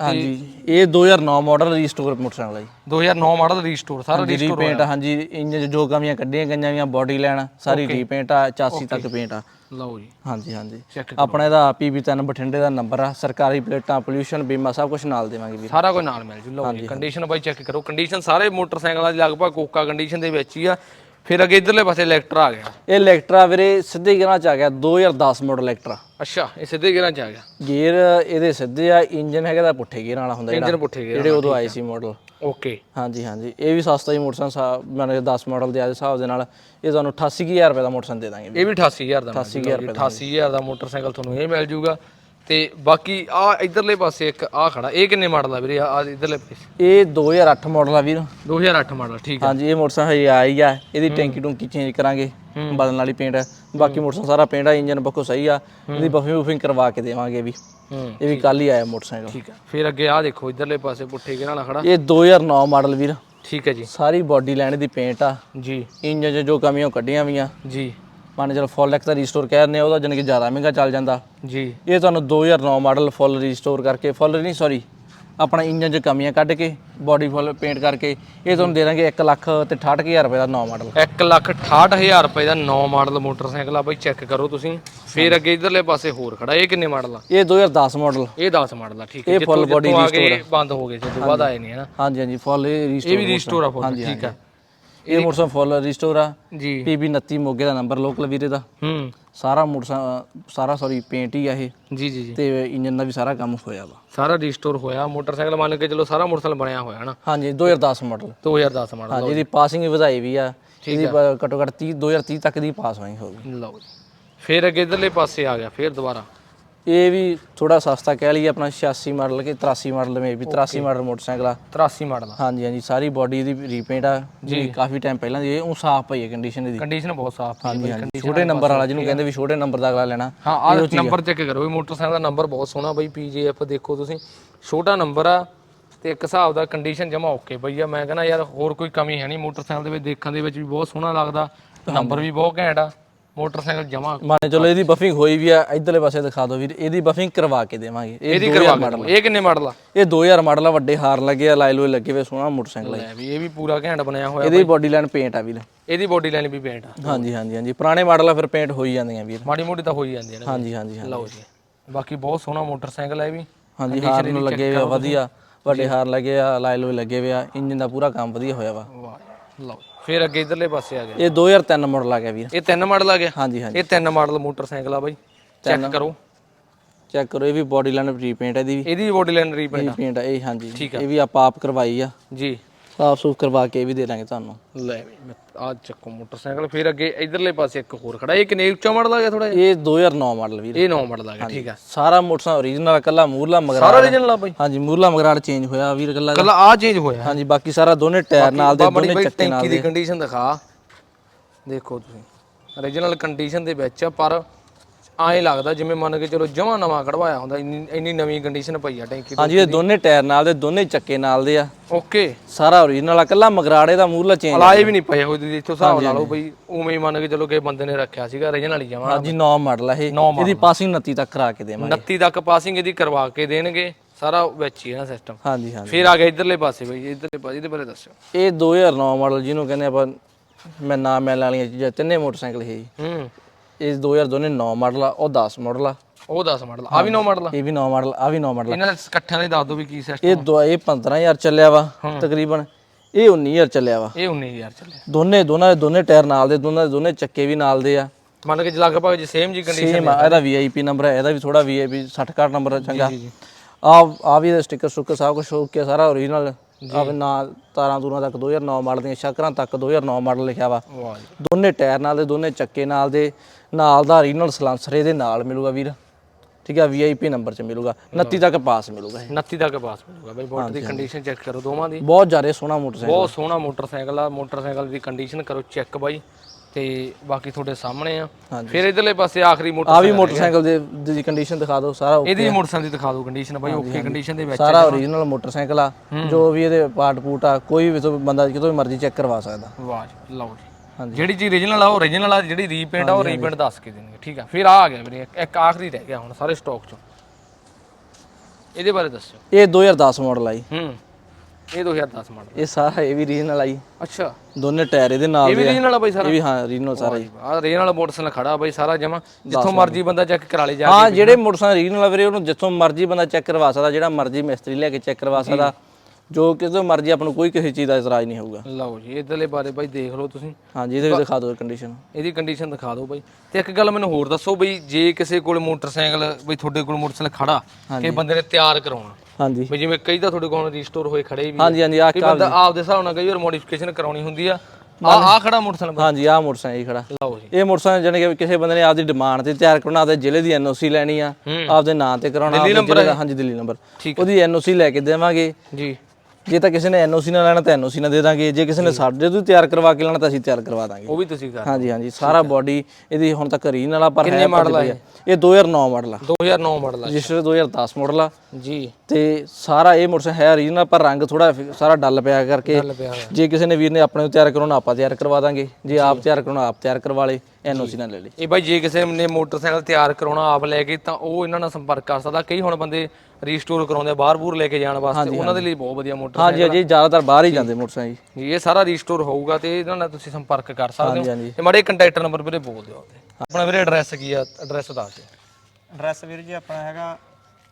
ਹਾਂਜੀ। ਇਹ 2009 ਮਾਡਲ ਰੀਸਟੋਰ ਮੋਟਰਸਾਈਕਲ ਜੀ। 2009 ਮਾਡਲ ਰੀਸਟੋਰ ਸਾਰਾ ਰੀਸਟੋਰ ਰੀਪੇਂਟ ਹਾਂਜੀ ਇੰਜਨ ਜੋ ਕਮੀਆਂ ਕੱਢੀਆਂ ਗਈਆਂ ਵੀਆਂ ਬਾਡੀ ਲਾਈਨ ਸਾਰੀ ਰੀਪੇਂਟ ਆ 84 ਤੱਕ ਪੇਂਟ ਆ। ਲਓ ਜੀ। ਹਾਂਜੀ ਹਾਂਜੀ। ਚੈੱਕ ਆਪਣਾ ਇਹਦਾ PB3 ਬਠਿੰਡੇ ਦਾ ਨੰਬਰ ਆ ਸਰਕਾਰੀ ਪਲੇਟਾਂ ਪੋਲੂਸ਼ਨ ਬੀਮਾ ਸਭ ਕੁਝ ਨਾਲ ਦੇਵਾਂਗੇ ਵੀਰ। ਸਾਰਾ ਕੁਝ ਨਾਲ ਮਿਲ ਜੂ। ਲਓ ਜੀ ਕੰਡੀਸ਼ਨ ਬਾਈ ਚੈੱਕ ਕਰੋ। ਕੰਡੀਸ਼ਨ ਸਾਰੇ ਮੋਟਰਸਾਈਕਲਾਂ ਦੀ ਲਗਭਗ ਕੋਕਾ ਕੰਡੀਸ਼ਨ ਦੇ ਵਿੱਚ ਹੀ ਆ। ਫਿਰ ਅੱਗੇ ਇਧਰਲੇ ਪਾਸੇ ਇਲੈਕਟਰ ਆ ਗਿਆ। ਇਹ ਇਲੈਕਟਰਾ ਵੀਰੇ ਸਿੱਧੇ ਗੇਅਰਾਂ ਚ ਆ ਗਿਆ 2010 ਮਾਡਲ ਇਲੈਕਟਰਾ। ਅੱਛਾ ਇਹ ਸਿੱਧੇ ਗੇਰਾਂ ਚ ਆ ਗਿਆ। ਗੇਅਰ ਇਹਦੇ ਸਿੱਧੇ ਆ ਇੰਜਨ ਹੈਗਾ ਦਾ ਪੁੱਠੇ ਗੇਅਰ ਵਾਲਾ ਹੁੰਦਾ ਇੰਜਨ ਪੁੱਠੇ ਗਿਆ ਜਿਹੜੇ ਉਦੋਂ ਆਏ ਸੀ ਮਾਡਲ ਓਕੇ। ਹਾਂਜੀ ਹਾਂਜੀ। ਇਹ ਵੀ ਸਸਤਾ ਹੀ ਮੋਟਰਸਾਈਕਲ ਮੈਨੇ 10 ਮਾਡਲ ਦੇ ਆ ਦੇ ਹਿਸਾਬ ਦੇ ਨਾਲ ਇਹ ਤੁਹਾਨੂੰ 88000 ਰੁਪਏ ਦਾ ਮੋਟਰਸਾਈਕਲ ਦੇ ਦਾਂਗੇ ਇਹ ਵੀ 88000 ਦਾ 88000 88000 ਦਾ ਮੋਟਰਸਾਈਕਲ ਤੁਹਾਨੂੰ ਇਹ ਮਿਲ ਜੂਗਾ। ਤੇ ਬਾਕੀ ਆ ਇਧਰਲੇ ਪਾਸੇ ਇੱਕ ਆ ਖੜਾ। ਇਹ ਕਿੰਨੇ ਮਾਡਲ ਆ ਵੀਰੇ? ਆ ਇਧਰਲੇ ਪਾਸੇ। ਇਹ 2008 ਮਾਡਲ ਆ ਵੀਰ। 2008 ਮਾਡਲ ਠੀਕ ਹੈ। ਹਾਂਜੀ ਇਹ ਮੋਟਰਸਾਈਕਲ ਹਜੇ ਆ ਹੀ ਆ। ਇਹਦੀ ਟੈਂਕੀ ਟੂੰਕੀ ਚੇਂਜ ਕਰਾਂਗੇ। ਬਦਲਣ ਵਾਲੀ ਪੇਂਟ ਬਾਕੀ ਮੋਟਰਸਾਈਕਲ ਸਾਰਾ ਪੇਂਟ ਆ ਇੰਜਨ ਬੱਕੋ ਸਹੀ ਆ। ਇਹਦੀ ਬਫਿੰਗ ਬੁਫਿੰਗ ਕਰਵਾ ਕੇ ਦੇਵਾਂਗੇ ਵੀ। ਇਹ ਵੀ ਕੱਲ ਹੀ ਆਇਆ ਮੋਟਰਸਾਈਕਲ। ਠੀਕ ਹੈ ਫਿਰ ਅੱਗੇ ਆ ਦੇਖੋ ਇਧਰਲੇ ਪਾਸੇ ਪੁੱਠੇ ਗੇਰਾਂ ਵਾਲਾ ਖੜਾ? ਇਹ 2009 ਮਾਡਲ ਵੀਰ। ਠੀਕ ਹੈ ਜੀ। ਸਾਰੀ ਬਾਡੀ ਲਾਈਨ ਦੀ ਪੇਂਟ ਆ। ਜੀ। ਇੰਜਨ 'ਚ ਜੋ ਕਮੀਆਂ ਕੱਢੀਆਂ ਵੀਆਂ। ਜੀ। ਮੰਨ ਚਲੋ ਫੁੱਲ ਐਕਸ ਦਾ ਰੀਸਟੋਰ ਕਹਿੰਦੇ ਆ ਉਹਦਾ ਕਿ ਜ਼ਿਆਦਾ ਮਹਿੰਗਾ ਚੱਲ ਜਾਂਦਾ। ਜੀ। ਇਹ ਤੁਹਾਨੂੰ 2009 ਮਾਡਲ ਫੁੱਲ ਰੀਸਟੋਰ ਕਰਕੇ ਫੁੱਲ ਨਹੀਂ ਸੌਰੀ ਆਪਣਾ ਇੰਜਨ 'ਚ ਕਮੀਆਂ ਕੱਢ ਕੇ ਬਾਡੀ ਫੁੱਲ ਪੇਂਟ ਕਰਕੇ ਇਹ ਤੁਹਾਨੂੰ ਦੇ ਦਾਂਗੇ 1 ਲੱਖ ਤੇ 68000 ਰੁਪਏ ਦਾ 9 ਮਾਡਲ 1 ਲੱਖ 68000 ਰੁਪਏ ਦਾ 9 ਮਾਡਲ ਮੋਟਰਸਾਈਕਲ ਆ ਬਾਈ ਚੈੱਕ ਕਰੋ ਤੁਸੀਂ। ਫਿਰ ਅੱਗੇ ਇਧਰਲੇ ਪਾਸੇ ਹੋਰ ਖੜਾ ਇਹ ਕਿੰਨੇ ਮਾਡਲ ਆ? ਇਹ 2010 ਮਾਡਲ ਇਹ 10 ਮਾਡਲ ਆ ਠੀਕ ਹੈ। ਇਹ ਜਿੱਥੋਂ ਆ ਕੇ ਬੰਦ ਹੋ ਗਏ ਤੋਂ ਬਾਅਦ ਆਏ ਨਾ ਹਾਂਜੀ ਹਾਂਜੀ ਫੁੱਲ ਇਹ ਇਹ ਰੀਸਟੋਰ ਵੀ ਰੀਸਟੋਰ ਆ ਫੋਨ ਠੀਕ ਆ। ਇਹ ਮੋਟਰਸਾਈਕਲ ਫੁੱਲ ਰੀਸਟੋਰ ਆ। ਜੀ। PB 29 ਮੋਗੇ ਦਾ ਨੰਬਰ ਲੋਕਲ ਵੀਰੇ ਦਾ। ਹੂੰ। ਸਾਰਾ ਮੋਟਰਸਾਈਕਲ ਸਾਰਾ ਸੌਰੀ ਪੇਂਟ ਹੀ ਆ ਇਹ। ਜੀ ਜੀ ਜੀ। ਤੇ ਇੰਜਨ ਦਾ ਵੀ ਸਾਰਾ ਕੰਮ ਹੋਇਆ ਵਾ। ਸਾਰਾ ਰੀਸਟੋਰ ਹੋਇਆ। ਮੋਟਰਸਾਈਕਲ ਮੰਨ ਕੇ ਚਲੋ ਸਾਰਾ ਮੋਟਰਸਾਈਕਲ ਬਣਿਆ ਹੋਇਆ ਨਾ ਹਾਂਜੀ 2010 ਮਾਡਲ 2010 ਮਾਡਲ ਹਾਂਜੀ ਇਹਦੀ ਪਾਸਿੰਗ ਵੀ ਵਧਾਈ ਵੀ ਆ। ਇਹਦੀ ਘੱਟੋ ਘੱਟ 30 2030 ਤੱਕ ਦੀ ਪਾਸ ਹੋਈ ਹੋਗੀ ਲਓ ਜੀ। ਫਿਰ ਅੱਗੇ ਇਧਰਲੇ ਪਾਸੇ ਆ ਗਿਆ ਫਿਰ ਦੁਬਾਰਾ। ਇਹ ਵੀ ਥੋੜਾ ਸਸਤਾ ਕਹਿ ਲਈਏ ਆਪਣਾ 86 ਮਾਡਲ ਕਿ 83 ਮਾਡਲ ਮੇ ਵੀ 83 ਮਾਡਲ ਮੋਟਰਸਾਈਕਲ ਆ। 83 ਮਾਡਲ ਹਾਂਜੀ ਹਾਂਜੀ ਸਾਰੀ ਬਾਡੀ ਦੀ ਰੀਪੇਂਟ ਆ ਜੀ। ਕਾਫੀ ਟਾਈਮ ਪਹਿਲਾਂ ਦੀ ਇਹ ਉਹ ਸਾਫ਼ ਪਈ ਹੈ ਕੰਡੀਸ਼ਨ ਇਹਦੀ। ਕੰਡੀਸ਼ਨ ਬਹੁਤ ਸਾਫ਼ ਹੈ ਹਾਂਜੀ ਹਾਂਜੀ ਛੋਟੇ ਨੰਬਰ ਵਾਲਾ ਜਿਹਨੂੰ ਕਹਿੰਦੇ ਵੀ ਛੋਟੇ ਨੰਬਰ ਦਾ ਅਗਲਾ ਲੈਣਾ ਹਾਂ ਆ। ਨੰਬਰ ਚੈੱਕ ਕਰੋ ਇਹ ਮੋਟਰਸਾਈਕਲ ਦਾ ਨੰਬਰ ਬਹੁਤ ਸੋਹਣਾ ਬਈ ਪੀਜੇਐਫ ਦੇਖੋ ਤੁਸੀਂ। ਛੋਟਾ ਨੰਬਰ ਆ ਤੇ ਇੱਕ ਹਿਸਾਬ ਦਾ ਕੰਡੀਸ਼ਨ ਜਮਾ ਓਕੇ ਬਈ ਆ। ਮੈਂ ਕਹਿੰਦਾ ਯਾਰ ਹੋਰ ਕੋਈ ਕਮੀ ਹੈ ਨਹੀਂ ਮੋਟਰਸਾਈਕਲ ਦੇ ਵਿੱਚ ਦੇਖਣ ਦੇ ਵਿੱਚ ਵੀ ਬਹੁਤ ਸੋਹਣਾ ਲੱਗਦਾ ਨੰਬਰ ਵੀ ਬਹੁਤ ਘੈਂਟ ਆ। ਮੋਟਰਸਾਈਕਲ ਜਮਾ ਮੰਨ ਚਲੋ ਇਹਦੀ ਬਫਿੰਗ ਹੋਈ ਵੀ ਆ ਇਧਰਲੇ ਪਾਸੇ ਦਿਖਾ ਦਿਓ ਵੀਰ ਇਹਦੀ ਬਫਿੰਗ ਕਰਵਾ ਕੇ ਦੇਵਾਂਗੇ। ਇਹ ਇਹਦੀ ਕਰਵਾ ਦਿਓ। ਇਹ ਕਿੰਨੇ ਮਾਡਲ ਆ? ਇਹ 2000 ਮਾਡਲ ਆ ਵੱਡੇ ਹਾਰ ਲੱਗੇ ਆ ਲਾਈ ਲੋਏ ਲੱਗੇ ਵੇ ਸੋਹਣਾ ਮੋਟਰਸਾਈਕਲ ਆ ਵੀ ਇਹ ਵੀ ਪੂਰਾ ਘੈਂਟ ਬਣਿਆ ਹੋਇਆ ਇਹਦੀ ਬਾਡੀ ਲਾਈਨ ਪੇਂਟ ਆ ਵੀਰ। ਇਹਦੀ ਬੋਡੀ ਲਾਈਨ ਵੀ ਪੇਂਟ ਆ। ਹਾਂਜੀ ਹਾਂਜੀ ਹਾਂਜੀ। ਪੁਰਾਣੇ ਮਾਡਲ ਆ ਫਿਰ ਪੇਂਟ ਹੋਈ ਜਾਂਦੀਆਂ ਵੀਰ। ਮਾੜੀ ਮੋਟੀ ਤਾਂ ਹੋ ਹੀ ਜਾਂਦੀ ਹੈ ਨਾ ਹਾਂਜੀ ਹਾਂਜੀ। ਲਓ ਜੀ। ਬਾਕੀ ਬਹੁਤ ਸੋਹਣਾ ਮੋਟਰਸਾਈਕਲ ਹੈ ਇਹ ਵੀ। ਹਾਂਜੀ ਹਾਰ ਨੂੰ ਲੱਗੇ ਵੇ ਆ ਵਧੀਆ। ਵੱਡੇ ਹਾਰ ਲੱਗੇ ਆ ਲਾਈ ਲੋਏ ਲੱਗੇ ਵੇ ਆ ਇੰਜਨ ਦਾ ਪੂਰਾ ਕੰਮ ਵਧੀਆ ਹੋਇਆ ਵਾ। ਵਾਹ ਲਓ ਫਿਰ ਅੱਗੇ ਇਧਰਲੇ ਪਾਸੇ ਆ ਗਿਆ ਇਹ 2003 ਮਾਡਲ ਆ ਗਿਆ ਵੀਰ। ਇਹ ਤਿੰਨ ਮਾਡਲ ਆ ਗਿਆ ਹਾਂਜੀ ਹਾਂਜੀ। ਇਹ ਤਿੰਨ ਮਾਡਲ ਮੋਟਰਸਾਈਕਲ ਆ ਬਾਈ। ਚੈੱਕ ਕਰੋ। ਚੈੱਕ ਕਰੋ ਇਹ ਵੀ ਬਾਡੀ ਲਾਈਨ ਰੀਪੇਂਟ ਇਹਦੀ ਵੀ। ਇਹਦੀ ਬੋਡੀ ਲਾਈਨ ਰੀਪੇਂਟ ਇਹ ਪੇਂਟ ਆ ਇਹ ਹਾਂਜੀ। ਇਹ ਵੀ ਆਪਾਂ ਆਪ ਕਰਵਾਈ ਆ। ਜੀ। ਸਾਫ਼ ਸੂਫ ਕਰਵਾ ਕੇ ਵੀ ਦੇ ਦਾਂਗੇ ਤੁਹਾਨੂੰ। ਲੈ ਵੀ ਆ ਚੱਕੋ ਮੋਟਰਸਾਈਕਲ ਫਿਰ ਅੱਗੇ ਇਧਰਲੇ ਪਾਸੇ ਇੱਕ ਹੋਰ ਖੜਾ। ਇਹ ਕਿੰਨੇ ਉੱਚਾ ਮਾਡਲ ਆ ਗਿਆ ਥੋੜਾ ਇਹ 2009 ਮਾਡਲ ਵੀਰ। ਇਹ 9 ਮਾਡਲ ਆ ਗਿਆ ਠੀਕ ਆ। ਸਾਰਾ ਮੋਟਰਸਾਈਕਲ ਓਰੀਜਨਲ ਕੱਲਾ ਮੂਰਲਾ ਸਾਰਾ ਮਗਰਾੜ ਓਰੀਜਨਲ ਆ ਬਾਈ? ਹਾਂਜੀ ਮੂਰਲਾ ਮਗਰਾੜ ਚੇਂਜ ਹੋਇਆ ਵੀਰ ਕੱਲਾ ਕੱਲਾ ਆ ਚੇਂਜ ਹੋਇਆ। ਹਾਂਜੀ ਬਾਕੀ ਸਾਰਾ ਦੋਨੇ ਟਾਇਰ ਨਾਲ ਦੇ ਦੋਨੇ ਚੱਕੇ ਨਾਲ ਟੈਂਕੀ ਦੀ ਕੰਡੀਸ਼ਨ ਦਿਖਾ। ਦੇਖੋ ਤੁਸੀਂ। ਓਰੀਜਨਲ ਕੰਡੀਸ਼ਨ ਦੇ ਵਿੱਚ ਆ, ਪਰ ਐਂ ਲੱਗਦਾ ਜਿਵੇਂ ਮੰਨ ਕੇ ਚਲੋ ਜਮਾ ਨਵਾਂ ਕਢਵਾਇਆ ਹੁੰਦਾ ਇੰਨੀ ਇੰਨੀ ਨਵੀਂ ਕੰਡੀਸ਼ਨ ਪਈ ਆ ਟੈਂਕੀ ਹਾਂਜੀ ਇਹ ਦੋਨੇ ਟਾਇਰ ਨਾਲ ਦੇ ਦੋਨੇ ਚੱਕੇ ਨਾਲ ਦੇ ਆ। ਓਕੇ। ਸਾਰਾ ਓਰੀਜਨਲ ਆ ਕੱਲਾ ਮਗਰਾੜੇ ਦਾ ਮੂਰਲਾ ਚੇਂਜ ਅਲਾਏ ਵੀ ਨਹੀਂ ਪਏ ਹੋਏ ਇੱਥੋਂ ਹਿਸਾਬ ਲਾ ਲਓ ਬਈ ਉਵੇਂ ਹੀ ਮੰਨ ਕੇ ਚਲੋ ਕਿ ਬੰਦੇ ਨੇ ਰੱਖਿਆ ਸੀਗਾ ਓਰੀਜਨਲ ਹੀ ਜਮਾ। ਹਾਂਜੀ 9 ਮਾਡਲ ਆ ਇਹ। ਇਹਦੀ ਪਾਸਿੰਗ 29 ਤੱਕ ਕਰਾ ਕੇ ਦੇਵਾਂਗੇ। 29 ਤੱਕ ਪਾਸਿੰਗ ਇਹਦੀ ਕਰਵਾ ਕੇ ਦੇਣਗੇ ਸਾਰਾ ਵਿੱਚ ਹੀ ਹੈ ਨਾ ਸਿਸਟਮ ਹਾਂਜੀ ਹਾਂਜੀ। ਫਿਰ ਆ ਗਿਆ ਇਧਰਲੇ ਪਾਸੇ ਬਈ ਇਧਰਲੇ ਪਾਸੇ ਇਹਦੇ ਬਾਰੇ ਦੱਸਿਓ। ਇਹ 2009 ਮਾਡਲ ਜਿਹਨੂੰ ਕਹਿੰਦੇ ਆਪਾਂ ਮੈਂ ਨਾਮ ਮਿਲਣ ਵਾਲੀਆਂ ਚੀਜ਼ਾਂ ਤਿੰਨੇ ਮੋਟਰਸਾਈਕਲ ਇਹ। ਹੂੰ। ਇਹ 2002 9 ਮਾਡਲ ਆ ਉਹ 10 ਮਾਡਲ ਆ। ਉਹ 10 ਮਾਡਲ ਆ। ਵੀ 9 ਮਾਡਲ ਇਹ ਵੀ 9 ਮਾਡਲ ਆ ਵੀ 9 ਮਾਡਲ ਇਹਨਾਂ ਦੇ ਇਕੱਠਿਆਂ ਦੇ ਦੱਸ ਦਿਓ ਵੀ ਕੀ ਸਿਸਟਮ ਇਹ ਦੋ ਇਹ 15000 ਚੱਲਿਆ ਵਾ ਤਕਰੀਬਨ। ਇਹ 19000 ਚੱਲਿਆ ਵਾ। ਇਹ 19000 ਚੱਲਿਆ। ਦੋਨੇ ਦੋਨਾਂ ਦੇ ਦੋਨੇ ਟਾਇਰ ਨਾਲ ਦੇ ਦੋਨਾਂ ਦੇ ਦੋਨੇ ਚੱਕੇ ਵੀ ਨਾਲ ਦੇ ਆ। ਮੰਨ ਕੇ ਲਗਭਗ ਜੀ ਸੇਮ ਜੀ ਕੰਡੀਸ਼ਨ ਸੇਮ ਆ ਇਹਦਾ ਵੀਆਈਪੀ ਨੰਬਰ ਹੈ ਇਹਦਾ ਵੀ ਥੋੜਾ ਵੀਆਈਪੀ 60 ਕਾਰਡ ਨੰਬਰ ਚੰਗਾ। ਆ ਆ ਵੀ ਇਹਦਾ ਸਟicker ਸੁੱਕਰ ਸਭ ਕੁਝ ਹੋ ਕੇ ਸਾਰਾ ਓਰੀਜਨਲ ਆ ਵੀ ਨਾਲ ਤਾਰਾਂ ਤੂਰਾਂ ਤੱਕ 2009 ਮਾਡਲ ਦੀਆਂ ਸ਼ਕਰਾਂ ਤੱਕ 2009 ਮਾਡਲ ਲਿਖਿਆ ਵਾ। ਵਾਹ। ਜੀ ਦੋਨੇ ਟਾਇਰ ਨਾਲ ਦੇ ਦੋਨੇ ਚੱਕੇ ਨਾਲ ਦੇ ਨਾਲ ਦਾ ਓਰੀਜਨਲ ਸਲਾਂਸਰ ਇਹਦੇ ਨਾਲ ਮਿਲੂਗਾ ਵੀਰ। ਠੀਕ ਆ ਵੀਆਈਪੀ ਨੰਬਰ ਚ ਮਿਲੂਗਾ। 29 ਤੱਕ ਪਾਸ ਮਿਲੂਗਾ ਇਹ। 29 ਤੱਕ ਪਾਸ ਮਿਲੂਗਾ ਬਈ ਬੋਟ ਦੀ ਕੰਡੀਸ਼ਨ ਚੈੱਕ ਕਰੋ ਦੋਵਾਂ ਦੀ। ਬਹੁਤ ਜ਼ਿਆਦਾ ਸੋਹਣਾ ਮੋਟਰਸਾਈਕਲ ਬਹੁਤ ਸੋਹਣਾ ਮੋਟਰਸਾਈਕਲ ਆ ਮੋਟਰਸਾਈਕਲ ਦੀ ਕੰਡੀਸ਼ਨ ਕਰੋ ਚੈੱਕ ਬਾਈ। ਤੇ ਬਾਕੀ ਤੁਹਾਡੇ ਸਾਹਮਣੇ ਆ। ਫਿਰ ਇਧਰਲੇ ਪਾਸੇ ਆਖਰੀ ਆ ਵੀ ਮੋਟਰਸਾਈਕਲ ਦੇ ਦੀ ਕੰਡੀਸ਼ਨ ਦਿਖਾ ਦਿਓ ਸਾਰਾ okay। ਇਹਦੀ ਮੋਟਰਸਾਈਕਲ ਦੀ ਦਿਖਾ ਦਿਓ ਕੰਡੀਸ਼ਨ ਬਾਈ ਓਕੇ ਕੰਡੀਸ਼ਨ ਦੇ ਵਿੱਚ ਸਾਰਾ ਓਰੀਜਨਲ ਮੋਟਰਸਾਈਕਲ ਆ। ਜੋ ਵੀ ਇਹਦੇ ਪਾਰਟ ਪੂਟ ਆ ਕੋਈ ਵੀ ਤੋਂ ਬੰਦਾ ਕਿਤੋਂ ਵੀ ਮਰਜ਼ੀ ਚੈੱਕ ਕਰਵਾ ਸਕਦਾ। ਵਾਹ ਜੀ ਲਓ ਜੀ। ਹਾਂਜੀ। ਜਿਹੜੀ ਚੀਜ਼ origignal ਆ ਉਹ origignal ਆ ਜਿਹੜੀ ਰੀਪੇਂਟ ਆ ਉਹ ਰੀਪੇਂਟ ਦੱਸ ਕੇ ਦੇਣਗੇ। ਠੀਕ ਆ ਫਿਰ ਆ ਆ ਗਿਆ ਵੀਰੇ ਇੱਕ- ਇੱਕ ਆਖਰੀ ਰਹਿ ਗਿਆ ਹੁਣ ਸਾਰੇ ਸਟਾਕ ਚੋਂ। ਇਹਦੇ ਬਾਰੇ ਦੱਸਿਓ। ਇਹ 2010 ਮਾਡਲ ਆਈ ਹੂੰ। ਇਹ 2010 ਮਾਡਲ। ਇਹ ਸਾਰਾ ਇਹ ਵੀ ਰੀਜਨਲ ਆਈ ਅੱਛਾ। ਦੋਨੇ ਟਾਇਰ ਇਹਦੇ ਨਾਲ ਇਹ ਵੀ ਦੇ ਆ। ਬਾਈ ਸਾਰਾ? ਇਹ ਵੀ ਹਾਂ ਰੀਜਨਲ ਸਾਰਾ ਹੀ ਆ origignal ਮੋਟਰਸਾਈਕਲ ਖੜਾ ਬਾਈ ਸਾਰਾ ਜਮਾ। ਜਿੱਥੋਂ ਮਰਜ਼ੀ ਬੰਦਾ ਚੈੱਕ ਕਰਾ ਲੇ ਜਾ ਹਾਂ ਜਿਹੜੇ ਮੋਟਰਸਾਈਕਲ ਰੀਜਨਲ ਆ ਵੀਰੇ ਉਹਨੂੰ ਜਿੱਥੋਂ ਮਰਜ਼ੀ ਬੰਦਾ ਚੈੱਕ ਕਰਵਾ ਸਕਦਾ ਜਿਹੜਾ ਮਰਜ਼ੀ ਮਿਸਤਰੀ ਲੈ ਕੇ ਚੈੱਕ ਕਰਵਾ ਸਕਦਾ। ਜੋ ਕਿਸੇ ਮਰਜ਼ੀ ਆਪ ਨੂੰ ਕੋਈ ਕਿਸੇ ਚੀਜ਼ ਦਾ ਇਤਰਾਜ਼ ਨਹੀਂ ਹੋਊਗਾ। ਲਓ ਜੀ ਇਧਰਲੇ ਬਾਰੇ ਬਾਈ ਦੇਖ ਲਓ ਤੁਸੀਂ। ਹਾਂਜੀ ਇਹਦੇ ਵੀ ਦਿਖਾ ਦਿਓ ਕੰਡੀਸ਼ਨ ਇਹਦੀ ਕੰਡੀਸ਼ਨ ਦਿਖਾ ਦਿਓ ਬਾਈ। ਤੇ ਇੱਕ ਗੱਲ ਮੈਨੂੰ ਹੋਰ ਦੱਸੋ ਬਈ ਜੇ ਕਿਸੇ ਕੋਲ ਮੋਟਰਸਾਈਕਲ ਬਈ ਤੁਹਾਡੇ ਕੋਲ ਮੋਟਰਸਾਈਕਲ ਖੜਾ ਕਿ ਬੰਦੇ ਨੇ ਤਿਆਰ ਕਰਾਉਣਾ। ਹਾਂਜੀ। ਬਈ ਜਿਵੇਂ ਕਈ ਤਾਂ ਤੁਹਾਡੇ ਕੋਲ ਰੀਸਟੋਰ ਹੋਏ ਖੜੇ ਵੀ ਹਾਂਜੀ ਹਾਂਜੀ ਆ ਬੰਦਾ ਆਪਦੇ ਹਿਸਾਬ ਨਾਲ ਕਈ ਵਾਰ ਮੋਡੀਫਿਕੇਸ਼ਨ ਕਰਾਉਣੀ ਹੁੰਦੀ ਆ। ਆ ਆ ਖੜਾ ਮੋਟਰਸਾਈਕਲ। ਹਾਂਜੀ ਆ ਮੋਟਰਸਾਈਕਲ ਖੜਾ। ਲਓ ਜੀ। ਇਹ ਮੋਟਰਸਾਈਕਲ ਜਾਣੀ ਕਿ ਕਿਸੇ ਬੰਦੇ ਨੇ ਆਪਦੀ ਡਿਮਾਂਡ ਤੇ ਤਿਆਰ ਕਰਨਾ ਆਪਦੇ ਜ਼ਿਲ੍ਹੇ ਦੀ ਐਨਓਸੀ ਲੈਣੀ ਆ ਆਪਦੇ ਨਾਂ ਤੇ ਕਰਾਉਣਾ ਹਾਂਜੀ ਦਿੱਲੀ ਨੰਬਰ ਉਹਦੀ ਐਨਓਸੀ ਲੈ ਕੇ ਦੇਵਾਂਗੇ। ਜੀ। ਜੇ ਤਾਂ ਕਿਸੇ ਨੇ ਐਨਓਸੀ ਨਾਲ ਲੈਣਾ ਤਾਂ ਐਨਓਸੀ ਨਾਲ ਦੇ ਦਾਂਗੇ ਜੇ ਕਿਸੇ ਨੇ ਸਾਡੇ ਤੋਂ ਤਿਆਰ ਕਰਵਾ ਕੇ ਲੈਣਾ ਤਾਂ ਅਸੀਂ ਤਿਆਰ ਕਰਵਾ ਦਾਂਗੇ। ਉਹ ਵੀ ਤੁਸੀਂ ਕਰ ਹਾਂਜੀ ਹਾਂਜੀ ਸਾਰਾ ਬਾਡੀ ਇਹਦੀ ਹੁਣ ਤੱਕ ਰੀਨ ਵਾਲਾ ਪਰ ਕਿੰਨੇ ਮਾਡਲ ਆ ਇਹ? ਇਹ 2009 ਮਾਡਲ ਆ। 2009 ਮਾਡਲ ਆ। ਰਜਿਸਟਰ 2010 ਮਾਡਲ ਆ। ਜੀ। ਤੇ ਸਾਰਾ ਇਹ ਮੋਟਰਸਾਈਕਲ ਹੈ ਰੀਜਨਲ ਪਰ ਰੰਗ ਥੋੜਾ ਸਾਰਾ ਡੱਲ ਪਿਆ ਕਰਕੇ ਜੇ ਕਿਸੇ ਨੇ ਵੀਰ ਨੇ ਆਪਣੇ ਤੋਂ ਤਿਆਰ ਕਰਾਉਣਾ ਆਪਾਂ ਤਿਆਰ ਕਰਵਾ ਦਾਂਗੇ। ਜੇ ਆਪ ਤਿਆਰ ਕਰਾਉਣਾ ਆਪ ਤਿਆਰ ਕਰਵਾ ਲੇ ਐਨਓਸੀ ਨਾਲ ਲੈ ਲਈ ਇਹ ਬਾਈ ਜੇ ਕਿਸੇ ਨੇ ਮੋਟਰਸਾਈਕਲ ਤਿਆਰ ਕਰਾਉਣਾ ਆਪ ਲੈ ਕੇ ਤਾਂ ਉਹ ਇਹਨਾਂ ਨਾਲ ਸੰਪਰਕ ਕਰ ਸਕਦਾ। ਕਈ ਹੁਣ ਬੰਦੇ ਰੀਸਟੋਰ ਕਰਾਉਂਦੇ ਆ ਬਾਹਰ ਬੂਰ ਲੈ ਕੇ ਜਾਣ ਵਾਸਤੇ। ਉਹਨਾਂ ਦੇ ਲਈ ਬਹੁਤ ਵਧੀਆ ਮੋਟਰ ਹਾਂਜੀ ਹਾਂਜੀ ਜ਼ਿਆਦਾਤਰ ਬਾਹਰ ਹੀ ਜਾਂਦੇ ਮੋਟਰਸਾਈਕਲ ਜੀ। ਇਹ ਸਾਰਾ ਰੀਸਟੋਰ ਹੋਊਗਾ ਤੇ ਇਹਨਾਂ ਨਾਲ ਤੁਸੀਂ ਸੰਪਰਕ ਕਰ ਸਕਦੇ ਹਾਂਜੀ ਹੋ। ਤੇ ਮਾੜੇ ਕੰਟੈਕਟ ਨੰਬਰ ਵੀਰੇ ਬੋਲ ਦਿਓ। ਆਪਣਾ ਵੀਰੇ ਐਡਰੈਸ ਕੀ ਆ? ਐਡਰੈਸ ਦੱਸ ਦਿਓ। ਐਡਰੈਸ ਵੀਰ ਜੀ ਆਪਣਾ ਹੈਗਾ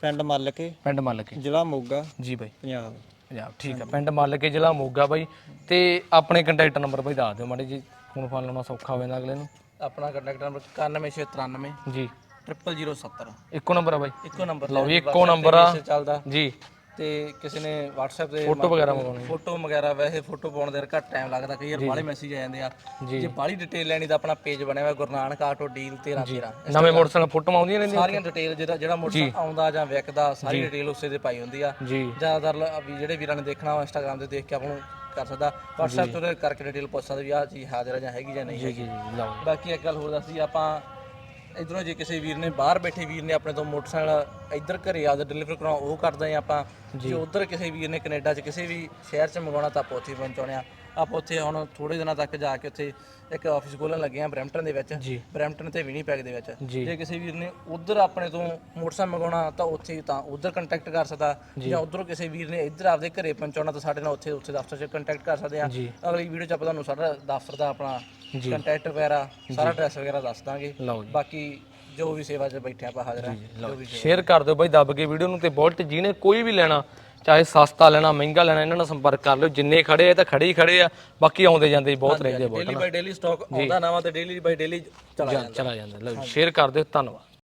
ਪਿੰਡ ਮੱਲਕੇ। ਪਿੰਡ ਮੱਲ ਕੇ ਜ਼ਿਲ੍ਹਾ ਮੋਗਾ। ਜੀ ਬਾਈ। ਪੰਜਾਬ। ਪੰਜਾਬ ਠੀਕ ਆ। ਪਿੰਡ ਮੱਲ ਕੇ ਜ਼ਿਲ੍ਹਾ ਮੋਗਾ ਬਾਈ। ਤੇ ਆਪਣੇ ਕੰਟੈਕਟ ਨੰਬਰ ਬਾਈ ਦੱਸ ਦਿਓ ਮਾੜੇ ਜੀ ਫੋਨ ਫਾਨ ਲਾਉਣਾ ਸੌਖਾ ਹੋ ਜਾਂਦਾ ਅਗਲੇ ਨੂੰ। ਆਪਣਾ ਕੰਟੈਕਟ ਨੰਬਰ 91693 ਜੀ। 0070 ਇੱਕੋ ਨੰਬਰ ਆ ਬਾਈ। ਇੱਕੋ ਨੰਬਰ ਲਓ ਜੀ ਇੱਕੋ ਨੰਬਰ ਆ। ਚੱਲਦਾ। ਜੀ। ਤੇ ਕਿਸੇ ਨੇ WhatsApp ਤੇ ਫੋਟੋ ਵਗੈਰਾ ਮੰਗਵਾਉਣੀ ਫੋਟੋ ਵਗੈਰਾ ਵੈਸੇ ਫੋਟੋ ਪਾਉਣ ਦੇ ਘੱਟ ਟਾਈਮ ਲੱਗਦਾ ਕਈ ਵਾਰ ਬਾਹਲੇ ਮੈਸੇਜ ਆ ਜਾਂਦੇ ਆ। ਜੇ। ਬਾਹਲੀ ਡਿਟੇਲ ਲੈਣੀ ਤਾਂ ਆਪਣਾ ਪੇਜ ਬਣਿਆ ਹੋਇਆ ਗੁਰੂ ਨਾਨਕ ਆਟੋ ਡੀਲ 13 13 ਨਵੇਂ ਮੋਟਰਸਾਈਕਲ ਫੋਟੋਆਂ ਆਉਂਦੀਆਂ ਰਹਿੰਦੀਆਂ ਸਾਰੀਆਂ ਡਿਟੇਲ ਜਿਹੜਾ ਜਿਹੜਾ ਮੋਟਰ ਆਉਂਦਾ ਜਾਂ ਵਿਕਦਾ ਸਾਰੀ ਡਿਟੇਲ ਉਸੇ ਤੇ ਪਾਈ ਹੁੰਦੀ ਆ। ਜੀ। ਜ਼ਿਆਦਾਤਰ ਲ- ਵੀ ਜਿਹੜੇ ਵੀਰਾਂ ਨੇ ਦੇਖਣਾ ਇੰਸਟਾਗ੍ਰam ਤੇ ਦੇਖ ਕੇ ਆਪਾਂ ਨੂੰ ਕਰ ਸਕਦਾ। WhatsApp ਤੇ ਕਰਕੇ ਡਿਟੇਲ ਪੁੱਛ ਸਕਦਾ ਵੀ ਆਹ ਚੀਜ਼ ਹਾਜ਼ਰ ਆ ਜਾਂ ਹੈਗੀ ਜਾਂ ਨਹੀਂ ਜੀ ਜੀ ਜੀ ਲਓ ਬਾਕੀ ਇੱਕ ਗੱਲ ਹੋਰ ਦੱਸਦੀ ਆਪਾਂ ਇਧਰੋਂ ਜੇ ਕਿਸੇ ਵੀਰ ਨੇ ਬਾਹਰ ਬੈਠੇ ਵੀਰ ਨੇ ਆਪਣੇ ਤੋਂ ਮੋਟਰਸਾਈਕਲ ਇੱਧਰ ਘਰੇ ਆਦਾ ਡਿਲੀਵਰ ਕਰਾਉਣਾ ਉਹ ਕਰਦਾ ਜਾਂ ਆਪਾਂ। ਜੇ ਉਧਰ ਕਿਸੇ ਵੀਰ ਨੇ ਕੈਨੇਡਾ 'ਚ ਕਿਸੇ ਵੀ ਸ਼ਹਿਰ 'ਚ ਮੰਗਵਾਉਣਾ ਤਾਂ ਆਪਾਂ ਉੱਥੇ ਪਹੁੰਚਾਉਣੇ ਆ। ਆਪਾਂ ਉੱਥੇ ਹੁਣ ਥੋੜੇ ਦਿਨਾਂ ਤੱਕ ਜਾ ਕੇ ਉੱਥੇ ਇੱਕ ਆਫਿਸ ਖੋਲਣ ਲੱਗੇ ਆ ਬਰੈਂਪਟਨ ਦੇ ਵਿੱਚ। ਬਰੈਂਪਟਨ ਤੇ ਵਿਨੀਪੈਗ ਦੇ ਵਿੱਚ। ਜੀ। ਕਿਸੇ ਵੀਰ ਨੇ ਉਧਰ ਆਪਣੇ ਤੋਂ ਮੋਟਰਸਾਈਕਲ ਮੰਗਵਾਉਣਾ ਤਾਂ ਉੱਥੇ ਤਾਂ ਉਧਰ ਕੰਟੈਕਟ ਕਰ ਸਕਦਾ। ਜਾਂ। ਉਧਰੋਂ ਕਿਸੇ ਵੀਰ ਨੇ ਇੱਧਰ ਆਪਦੇ ਘਰੇ ਪਹੁੰਚਾਉਣਾ ਤਾਂ ਸਾਡੇ ਨਾਲ ਉੱਥੇ ਉੱਥੇ ਦਫ਼ਤਰ 'ਚ ਕੰਟੈਕਟ ਕਰ ਸਕਦੇ ਆ। ਅਗਲੀ ਵੀਡੀਓ 'ਚ ਆਪਾਂ ਤੁਹਾਨੂੰ ਸਾਰਾ ਦਫ਼ਤਰ ਦਾ ਆਪਣਾ ਕੰਟੈਕਟ ਵਗੈਰਾ ਸਾਰਾ ਐਡਰੈਸ ਵਗੈਰਾ ਦੱਸ ਦਾਂਗੇ। ਲਓ ਜੀ। ਬਾਕੀ ਜੋ ਵੀ ਸੇਵਾ 'ਚ ਬੈਠੇ ਆਪਾਂ ਹਾਜ਼ਰ ਵੀ ਸ਼ੇਅਰ ਕਰ ਦਿਓ ਬਾਈ ਦੱਬ ਕੇ ਵੀਡੀਓ ਨੂੰ ਤੇ ਬੁਲਟ ਜਿਹਨੇ ਕੋਈ ਵੀ ਲੈਣਾ ਚਾਹੇ ਸਸਤਾ ਲੈਣਾ ਮਹਿੰਗਾ ਲੈਣਾ ਇਹਨਾਂ ਨਾਲ ਸੰਪਰਕ ਕਰ ਲਿਓ। ਜਿੰਨੇ ਖੜੇ ਆ ਤਾਂ ਖੜੇ ਹੀ ਖੜੇ ਆ। ਬਾਕੀ ਆਉਂਦੇ ਜਾਂਦੇ ਬਹੁਤ ਰਹਿੰਦੇ ਆ ਡੇਲੀ ਬਾਈ ਡੇਲੀ ਸਟਾਕ ਆਉਂਦਾ ਨਵਾਂ ਤੇ ਡੇਲੀ ਬਾਈ ਡੇਲੀ ਚਲਾ ਜਾਂਦਾ। ਚਲਾ ਜਾਂਦਾ। ਲਓ ਸ਼ੇਅਰ ਕਰ ਦਿਓ ਧੰਨਵਾਦ।